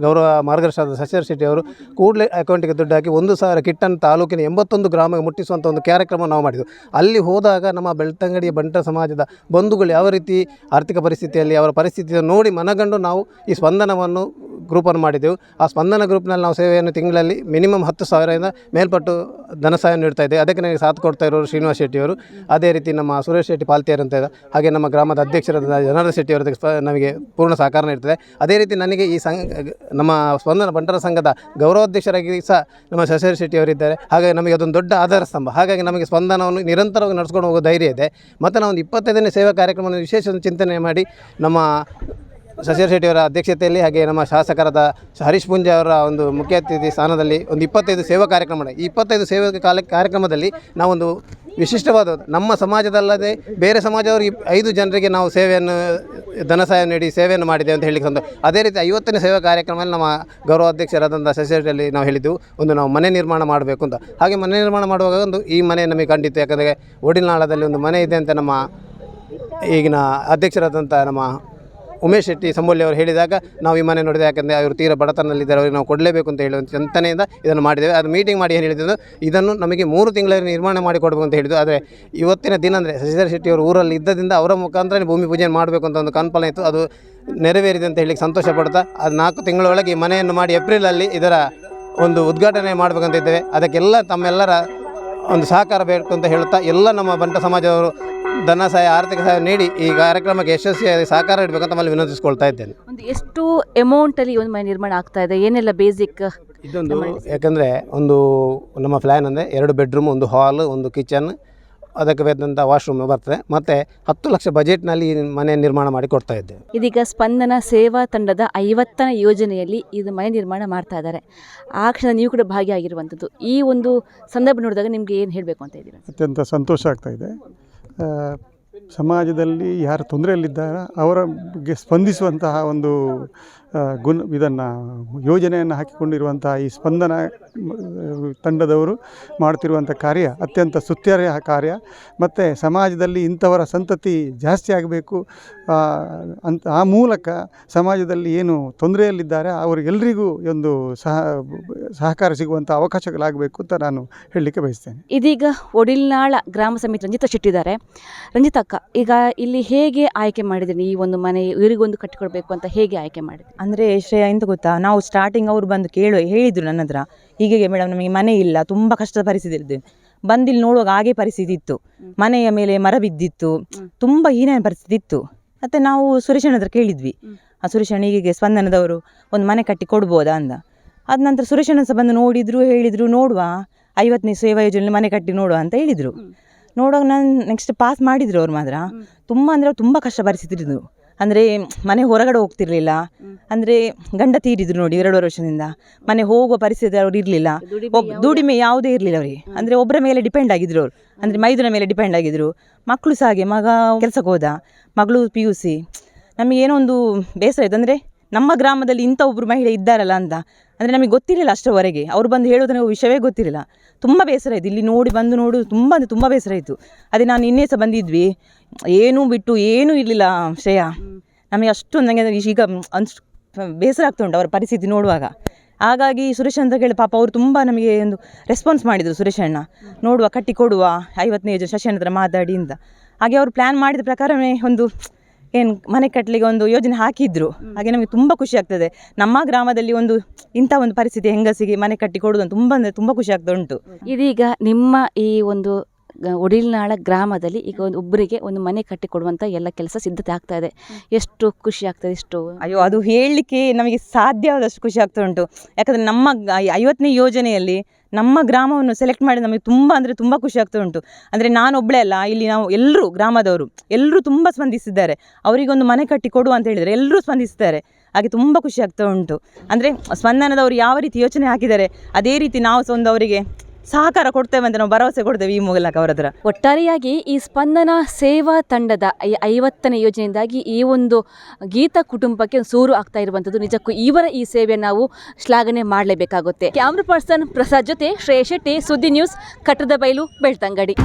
ಗೌರವ ಮಾರ್ಗದರ್ಶನದ ಶಶಿಧರ್ ಶೆಟ್ಟಿ ಅವರು ಕೂಡಲೇ ಅಕೌಂಟಿಗೆ ದುಡ್ಡು ಹಾಕಿ ಒಂದು ಸಾವಿರ ಕಿಟ್ಟನ್ನು ತಾಲೂಕಿನ ಎಂಬತ್ತೊಂದು ಗ್ರಾಮಕ್ಕೆ ಮುಟ್ಟಿಸುವಂಥ ಒಂದು ಕಾರ್ಯಕ್ರಮ ನಾವು ಮಾಡಿದ್ವು. ಅಲ್ಲಿ ಹೋದಾಗ ನಮ್ಮ ಬೆಳ್ತಂಗಡಿಯ ಬಂಟ ಸಮಾಜದ ಬಂಧುಗಳು ಯಾವ ರೀತಿ ಆರ್ಥಿಕ ಪರಿಸ್ಥಿತಿಯಲ್ಲಿ, ಅವರ ಪರಿಸ್ಥಿತಿಯನ್ನು ನೋಡಿ ಮನಗಂಡು ನಾವು ಈ ಸ್ಪಂದನವನ್ನು ಗ್ರೂಪನ್ನು ಮಾಡಿದ್ದೆವು ಆ ಸ್ಪಂದನ ಗ್ರೂಪ್ನಲ್ಲಿ ನಾವು ಸೇವೆಯನ್ನು ತಿಂಗಳಲ್ಲಿ ಮಿನಿಮಮ್ ಹತ್ತು ಸಾವಿರದಿಂದ ಮೇಲ್ಪಟ್ಟು ಧನ ಸಹಾಯ ನೀಡ್ತಾ ಇದ್ದೇವೆ. ಅದಕ್ಕೆ ನನಗೆ ಸಾಥ್ ಕೊಡ್ತಾ ಇರೋರು ಶ್ರೀನಿವಾಸ್ ಶೆಟ್ಟಿಯವರು ಅದೇ ರೀತಿ ನಮ್ಮ ಸುರೇಶ್ ಶೆಟ್ಟಿ ಪಾಲ್ತಿಯರ್ ಅಂತ ಇದೆ. ಹಾಗೆ ನಮ್ಮ ಗ್ರಾಮದ ಅಧ್ಯಕ್ಷರಾದ ಜನಾರ್ದನ್ ಶೆಟ್ಟಿ ಅವರ ಸ್ಪ- ನಮಗೆ ಪೂರ್ಣ ಸಹಕಾರ ನೀಡ್ತದೆ. ಅದೇ ರೀತಿ ನನಗೆ ಈ ಸಂಘ ನಮ್ಮ ಸ್ಪಂದನ ಬಂಟರ ಸಂಘದ ಗೌರವಾಧ್ಯಕ್ಷರಾಗಿ ಸಹ ನಮ್ಮ ಶಶಿಧರ್ ಶೆಟ್ಟಿ ಅವರಿದ್ದಾರೆ. ಹಾಗಾಗಿ ನಮಗೆ ಅದೊಂದು ದೊಡ್ಡ ಆಧಾರ ಸ್ತಂಭ. ಹಾಗಾಗಿ ನಮಗೆ ಸ್ಪಂದನವನ್ನು ನಿರಂತರವಾಗಿ ನಡೆಸ್ಕೊಂಡು ಹೋಗೋ ಧೈರ್ಯ ಇದೆ. ಮತ್ತು ನಾವು ಒಂದು ಇಪ್ಪತ್ತೈದನೇ ಸೇವಾ ಕಾರ್ಯಕ್ರಮವನ್ನು ವಿಶೇಷ ಚಿಂತನೆ ಮಾಡಿ ನಮ್ಮ ಶಶಿಧರ್ ಶೆಟ್ಟಿ ಅವರ ಅಧ್ಯಕ್ಷತೆಯಲ್ಲಿ ಹಾಗೆ ನಮ್ಮ ಶಾಸಕರಾದ ಹರೀಶ್ ಪುಂಜ ಅವರ ಒಂದು ಮುಖ್ಯ ಅತಿಥಿ ಸ್ಥಾನದಲ್ಲಿ ಒಂದು ಇಪ್ಪತ್ತೈದು ಸೇವಾ ಕಾರ್ಯಕ್ರಮ ಈ ಇಪ್ಪತ್ತೈದು ಸೇವಾ ಕಾಲ, ಕಾರ್ಯಕ್ರಮದಲ್ಲಿ ನಾವೊಂದು ವಿಶಿಷ್ಟವಾದ ನಮ್ಮ ಸಮಾಜದಲ್ಲದೆ ಬೇರೆ ಸಮಾಜವರು ಐದು ಜನರಿಗೆ ನಾವು ಸೇವೆಯನ್ನು, ಧನ ಸಹಾಯ ನೀಡಿ ಸೇವೆಯನ್ನು ಮಾಡಿದ್ದೇವೆ ಅಂತ ಹೇಳಿಕ್ಕೆ ಅದೇ ರೀತಿ ಐವತ್ತನೇ ಸೇವಾ ಕಾರ್ಯಕ್ರಮದಲ್ಲಿ ನಮ್ಮ ಗೌರವ ಅಧ್ಯಕ್ಷರಾದಂಥ ಸಸಿಯಲ್ಲಿ ನಾವು ಹೇಳಿದ್ದೆವು ಒಂದು ನಾವು ಮನೆ ನಿರ್ಮಾಣ ಮಾಡಬೇಕು ಅಂತ. ಹಾಗೆ ಮನೆ ನಿರ್ಮಾಣ ಮಾಡುವಾಗ ಒಂದು ಈ ಮನೆ ನಮಗೆ ಕಂಡಿತ್ತು. ಯಾಕಂದರೆ ಒಡಿನಾಳದಲ್ಲಿ ಒಂದು ಮನೆ ಇದೆ ಅಂತ ನಮ್ಮ ಈಗಿನ ಅಧ್ಯಕ್ಷರಾದಂಥ ನಮ್ಮ ಉಮೇಶ್ ಶೆಟ್ಟಿ ಸಂಬೋಲಿ ಅವರು ಹೇಳಿದಾಗ ನಾವು ಈ ಮನೆ ನೋಡಿದೆ, ಯಾಕಂದರೆ ಅವರು ತೀರ ಬಡತನದಲ್ಲಿದ್ದಾರೆ, ಅವರಿಗೆ ನಾವು ಕೊಡಲೇಬೇಕು ಅಂತ ಹೇಳುವ ಚಿಂತನೆಯಿಂದ ಇದನ್ನು ಮಾಡಿದ್ದೇವೆ. ಅದು ಮೀಟಿಂಗ್ ಮಾಡಿ ಏನು ಹೇಳಿದ್ದು? ಇದನ್ನು ನಮಗೆ ಮೂರು ತಿಂಗಳಲ್ಲಿ ನಿರ್ಮಾಣ ಮಾಡಿ ಕೊಡಬೇಕು ಅಂತ ಹೇಳಿದ್ದು. ಆದರೆ ಇವತ್ತಿನ ದಿನ ಅಂದರೆ ಶಶಿಧರ್ ಶೆಟ್ಟಿ ಅವರು ಊರಲ್ಲಿ ಇದ್ದದಿಂದ ಅವರ ಮುಖಾಂತರ ಭೂಮಿ ಪೂಜೆ ಮಾಡಬೇಕು ಅಂತ ಒಂದು ಕಲ್ಪನೆ ಇತ್ತು. ಅದು ನೆರವೇರಿದೆ ಅಂತ ಹೇಳಿ ಸಂತೋಷ ಪಡ್ತಾ, ಅದು ನಾಲ್ಕು ತಿಂಗಳೊಳಗೆ ಈ ಮನೆಯನ್ನು ಮಾಡಿ ಏಪ್ರಿಲಲ್ಲಿ ಇದರ ಒಂದು ಉದ್ಘಾಟನೆ ಮಾಡಬೇಕಂತ ಇದ್ದೇವೆ. ಅದಕ್ಕೆಲ್ಲ ತಮ್ಮೆಲ್ಲರ ಒಂದು ಸಹಕಾರ ಬೇಕು ಅಂತ ಹೇಳುತ್ತಾ ಎಲ್ಲ ನಮ್ಮ ಬಂಟ ಸಮಾಜದವರು ಧನ ಸಹಾಯ ಆರ್ಥಿಕ ಸಹಾಯ ನೀಡಿ ಈ ಕಾರ್ಯಕ್ರಮಕ್ಕೆ ಯಶಸ್ವಿಯಾಗಿ ಸಹಕಾರ ನೀಡಬೇಕಂತ ತಮ್ಮಲ್ಲಿ ವಿನಂತಿಸ್ಕೊಳ್ತಾ ಇದ್ದೇನೆ. ಒಂದು ಎಷ್ಟು ಅಮೌಂಟಲ್ಲಿ ಒಂದು ಮನೆ ನಿರ್ಮಾಣ ಆಗ್ತಾ ಇದೆ? ಏನೆಲ್ಲ ಬೇಸಿಕ್ ಇದೊಂದು ಯಾಕಂದರೆ ಒಂದು ನಮ್ಮ ಪ್ಲ್ಯಾನ್ ಅಂದರೆ ಎರಡು ಬೆಡ್ರೂಮ್ ಒಂದು ಹಾಲ್ ಒಂದು ಕಿಚನ್ ಅದಕ್ಕೆ ಬೇಕಾದಂಥ ವಾಶ್ರೂಮ್ ಬರ್ತದೆ. ಮತ್ತೆ ಹತ್ತು ಲಕ್ಷ ಬಜೆಟ್ನಲ್ಲಿ ಈ ಮನೆ ನಿರ್ಮಾಣ ಮಾಡಿ ಕೊಡ್ತಾ ಇದ್ದೆ ಇದೀಗ ಸ್ಪಂದನ ಸೇವಾ ತಂಡದ ಐವತ್ತನೇ ಯೋಜನೆಯಲ್ಲಿ ಇದು ಮನೆ ನಿರ್ಮಾಣ ಮಾಡ್ತಾ ಇದ್ದಾರೆ. ಆ ಕ್ಷಣ ನೀವು ಕೂಡ ಭಾಗಿಯಾಗಿರುವಂಥದ್ದು ಈ ಒಂದು ಸಂದರ್ಭ ನೋಡಿದಾಗ ನಿಮಗೆ ಏನು ಹೇಳಬೇಕು ಅಂತ ಇದ್ದೀರಾ? ಅತ್ಯಂತ ಸಂತೋಷ ಆಗ್ತಾ ಇದೆ. ಸಮಾಜದಲ್ಲಿ ಯಾರು ತೊಂದರೆಯಲ್ಲಿದ್ದಾರ ಅವರ ಬಗ್ಗೆ ಸ್ಪಂದಿಸುವಂತಹ ಒಂದು ಗುಣ ಇದನ್ನು ಯೋಜನೆಯನ್ನು ಹಾಕಿಕೊಂಡಿರುವಂಥ ಈ ಸ್ಪಂದನ ತಂಡದವರು ಮಾಡ್ತಿರುವಂಥ ಕಾರ್ಯ ಅತ್ಯಂತ ಸುತ್ಯರ್ಯ ಕಾರ್ಯ. ಮತ್ತು ಸಮಾಜದಲ್ಲಿ ಇಂಥವರ ಸಂತತಿ ಜಾಸ್ತಿ ಆಗಬೇಕು. ಅಂತ, ಆ ಮೂಲಕ ಸಮಾಜದಲ್ಲಿ ಏನು ತೊಂದರೆಯಲ್ಲಿದ್ದಾರೆ ಅವರಿಗೆಲ್ಲರಿಗೂ ಒಂದು ಸಹ, ಸಹಕಾರ ಸಿಗುವಂಥ ಅವಕಾಶಗಳಾಗಬೇಕು ಅಂತ ನಾನು ಹೇಳಲಿಕ್ಕೆ ಬಯಸ್ತೇನೆ. ಇದೀಗ ಒಡಿಲ್ನಾಳ ಗ್ರಾಮ ಸಮಿತಿ ರಂಜಿತಾ ಶೆಟ್ಟಿದ್ದಾರೆ. ರಂಜಿತಕ್ಕ ಈಗ ಇಲ್ಲಿ ಹೇಗೆ ಆಯ್ಕೆ ಮಾಡಿದ್ದೀನಿ ಈ ಒಂದು ಮನೆ, ಇವರಿಗೊಂದು ಕಟ್ಟಿಕೊಡ್ಬೇಕು ಅಂತ ಹೇಗೆ ಆಯ್ಕೆ ಮಾಡಿದ್ದೀನಿ ಅಂದರೆ ಶ್ರೇಯ ಎಂತ ಗೊತ್ತಾ? ನಾವು ಸ್ಟಾರ್ಟಿಂಗ್ ಅವರು ಬಂದು ಕೇಳು ಹೇಳಿದರು ನನ್ನ ಹತ್ರ. ಹೀಗೆ ಮೇಡಮ್ ನಮಗೆ ಮನೆ ಇಲ್ಲ ತುಂಬ ಕಷ್ಟದ ಪರಿಸ್ಥಿತಿ ಇರುತ್ತೆ ಬಂದಿಲ್ಲಿ ನೋಡುವಾಗ ಹಾಗೆ ಪರಿಸ್ಥಿತಿ ಇತ್ತು. ಮನೆಯ ಮೇಲೆ ಮರ ಬಿದ್ದಿತ್ತು. ತುಂಬ ಹೀನ ಪರಿಸ್ಥಿತಿ ಇತ್ತು. ಮತ್ತು ನಾವು ಸುರೇಶನ ಹತ್ರ ಕೇಳಿದ್ವಿ. ಆ ಸುರೇಶಣ್ಣ ಹೀಗೆ ಸ್ಪಂದನದವರು ಒಂದು ಮನೆ ಕಟ್ಟಿ ಕೊಡ್ಬೋದಾ? ಅಂದ. ಅದ ನಂತರ ಸುರೇಶನ ಸಹ ಬಂದು ನೋಡಿದ್ರು ಹೇಳಿದರು ನೋಡುವ. ಐವತ್ತನೇ ಸೇವಾ ಯೋಜನೆ ಮನೆ ಕಟ್ಟಿ ನೋಡುವ ಅಂತ ಹೇಳಿದರು. ನೋಡುವಾಗ ನಾನು ನೆಕ್ಸ್ಟ್ ಪಾಸ್ ಮಾಡಿದ್ರು ಅವ್ರು ಮಾತ್ರ. ತುಂಬ ಅಂದರೆ ತುಂಬ ಕಷ್ಟ ಪರಿಸ್ಥಿತಿ ಇದ್ದು ಅಂದರೆ ಮನೆ ಹೊರಗಡೆ ಹೋಗ್ತಿರ್ಲಿಲ್ಲ. ಅಂದರೆ ಗಂಡ ತೀರಿದ್ರು ನೋಡಿ ಎರಡೂವರೆ ವರ್ಷದಿಂದ. ಮನೆ ಹೋಗುವ ಪರಿಸ್ಥಿತಿ ಅವ್ರು ಇರಲಿಲ್ಲ. ಒಬ್ ದುಡಿಮೆ ಯಾವುದೇ ಇರಲಿಲ್ಲ ಅವರಿಗೆ. ಅಂದರೆ ಒಬ್ಬರ ಮೇಲೆ ಡಿಪೆಂಡ್ ಆಗಿದ್ರು ಅವರು. ಅಂದರೆ ಮೈದುನ ಮೇಲೆ ಡಿಪೆಂಡ್ ಆಗಿದ್ರು. ಮಕ್ಕಳು ಸಹ ಹಾಗೆ ಮಗ ಕೆಲಸಕ್ಕೆ ಹೋದ. ಮಗಳು ಪಿ ಯು ಸಿ ನಮಗೇನೋ ಒಂದು ಬೇಸರ ಆಯ್ತು. ಅಂದರೆ ನಮ್ಮ ಗ್ರಾಮದಲ್ಲಿ ಇಂಥ ಒಬ್ಬರು ಮಹಿಳೆ ಇದ್ದಾರಲ್ಲ ಅಂತ. ಅಂದರೆ ನಮಗೆ ಗೊತ್ತಿರಲಿಲ್ಲ ಅಷ್ಟರವರೆಗೆ. ಅವ್ರು ಬಂದು ಹೇಳೋದು ವಿಷಯವೇ ಗೊತ್ತಿರಲಿಲ್ಲ. ತುಂಬ ಬೇಸರ ಆಯಿತು. ಇಲ್ಲಿ ನೋಡಿ, ಬಂದು ನೋಡು, ತುಂಬ ಅಂದರೆ ತುಂಬ ಬೇಸರ ಆಯಿತು. ಅದೇ ನಾನು ಇನ್ನೇ ಸಹ ಬಂದಿದ್ವಿ. ಏನೂ ಬಿಟ್ಟು ಏನೂ ಇರಲಿಲ್ಲ, ಶ್ರೇಯಾ. ನಮಗೆ ಅಷ್ಟೊಂದು ನನಗೆ ಈಗ ಅನ್ಸ್, ಬೇಸರ ಆಗ್ತಾ ಉಂಟು ಅವರ ಪರಿಸ್ಥಿತಿ ನೋಡುವಾಗ. ಹಾಗಾಗಿ ಸುರೇಶ್ ಅಂತ ಕೇಳಿ ಪಾಪ ಅವರು ತುಂಬ ನಮಗೆ ಒಂದು ರೆಸ್ಪಾನ್ಸ್ ಮಾಡಿದರು ಸುರೇಶ್ ಅಣ್ಣ. ನೋಡುವ ಕಟ್ಟಿ ಕೊಡುವ ಐವತ್ತನೇ ಶಶಿ ಹತ್ರ ಮಾತಾಡಿ ಅಂತ. ಹಾಗೆ ಅವರು ಪ್ಲ್ಯಾನ್ ಮಾಡಿದ ಪ್ರಕಾರವೇ ಒಂದು ಏನು ಮನೆ ಕಟ್ಟಲಿಕ್ಕೆ ಒಂದು ಯೋಜನೆ ಹಾಕಿದ್ರು. ಹಾಗೆ ನಮಗೆ ತುಂಬ ಖುಷಿ ಆಗ್ತದೆ. ನಮ್ಮ ಗ್ರಾಮದಲ್ಲಿ ಒಂದು ಇಂಥ ಒಂದು ಪರಿಸ್ಥಿತಿ ಹೆಂಗಸಿಗೆ ಮನೆ ಕಟ್ಟಿ ಕೊಡುವುದು ಅಂತ ತುಂಬ ಅಂದರೆ ತುಂಬ ಖುಷಿ ಆಗ್ತಾ ಉಂಟು. ಇದೀಗ ನಿಮ್ಮ ಈ ಒಂದು ಒಡಿಲ್ನಾಳ ಗ್ರಾಮದಲ್ಲಿ ಈಗ ಒಂದು ಒಬ್ಬರಿಗೆ ಒಂದು ಮನೆ ಕಟ್ಟಿ ಕೊಡುವಂಥ ಎಲ್ಲ ಕೆಲಸ ಸಿದ್ಧತೆ ಆಗ್ತಾ ಇದೆ. ಎಷ್ಟು ಖುಷಿ ಆಗ್ತದೆ ಎಷ್ಟು ಅಯ್ಯೋ ಅದು ಹೇಳಲಿಕ್ಕೆ ನಮಗೆ ಸಾಧ್ಯವಾದಷ್ಟು ಖುಷಿ ಆಗ್ತಾ ಉಂಟು. ಯಾಕಂದರೆ ನಮ್ಮ ಐವತ್ತನೇ ಯೋಜನೆಯಲ್ಲಿ ನಮ್ಮ ಗ್ರಾಮವನ್ನು ಸೆಲೆಕ್ಟ್ ಮಾಡಿ ನಮಗೆ ತುಂಬ ಅಂದರೆ ತುಂಬ ಖುಷಿ ಆಗ್ತಾ ಉಂಟು. ಅಂದರೆ ನಾನು ಒಬ್ಬಳೇ ಅಲ್ಲ, ಇಲ್ಲಿ ನಾವು ಎಲ್ಲರೂ ಗ್ರಾಮದವರು ಎಲ್ಲರೂ ತುಂಬ ಸ್ಪಂದಿಸಿದ್ದಾರೆ. ಅವರಿಗೊಂದು ಮನೆ ಕಟ್ಟಿ ಕೊಡು ಅಂತ ಹೇಳಿದರೆ ಎಲ್ಲರೂ ಸ್ಪಂದಿಸ್ತಾರೆ. ಹಾಗೆ ತುಂಬ ಖುಷಿ ಆಗ್ತಾ ಉಂಟು. ಅಂದರೆ ಸ್ಪಂದನದವರು ಯಾವ ರೀತಿ ಯೋಚನೆ ಹಾಕಿದ್ದಾರೆ, ಅದೇ ರೀತಿ ನಾವು ಸಹ ಒಂದು ಅವರಿಗೆ ಸಹಕಾರ ಕೊಡ್ತೇವೆ ಅಂತ ನಾವು ಭರವಸೆ ಕೊಡ್ತೇವೆ ಈ ಮೂಲಕ ಅವರ ಹತ್ರ. ಒಟ್ಟಾರೆಯಾಗಿ ಈ ಸ್ಪಂದನ ಸೇವಾ ತಂಡದ ಈ ಐವತ್ತನೇ ಯೋಜನೆಯಿಂದಾಗಿ ಈ ಒಂದು ಗೀತ ಕುಟುಂಬಕ್ಕೆ ಸೂರು ಆಗ್ತಾ ಇರುವಂಥದ್ದು ನಿಜಕ್ಕೂ ಇವರ ಈ ಸೇವೆ ನಾವು ಶ್ಲಾಘನೆ ಮಾಡಲೇಬೇಕಾಗುತ್ತೆ. ಕ್ಯಾಮ್ರಾ ಪರ್ಸನ್ ಪ್ರಸಾದ್ ಜೊತೆ ಶ್ರೇಯ ಶೆಟ್ಟಿ, ಸುದ್ದಿ ನ್ಯೂಸ್ ಕಟ್ಟದ ಬಯಲು ಬೆಳ್ತಂಗಡಿ.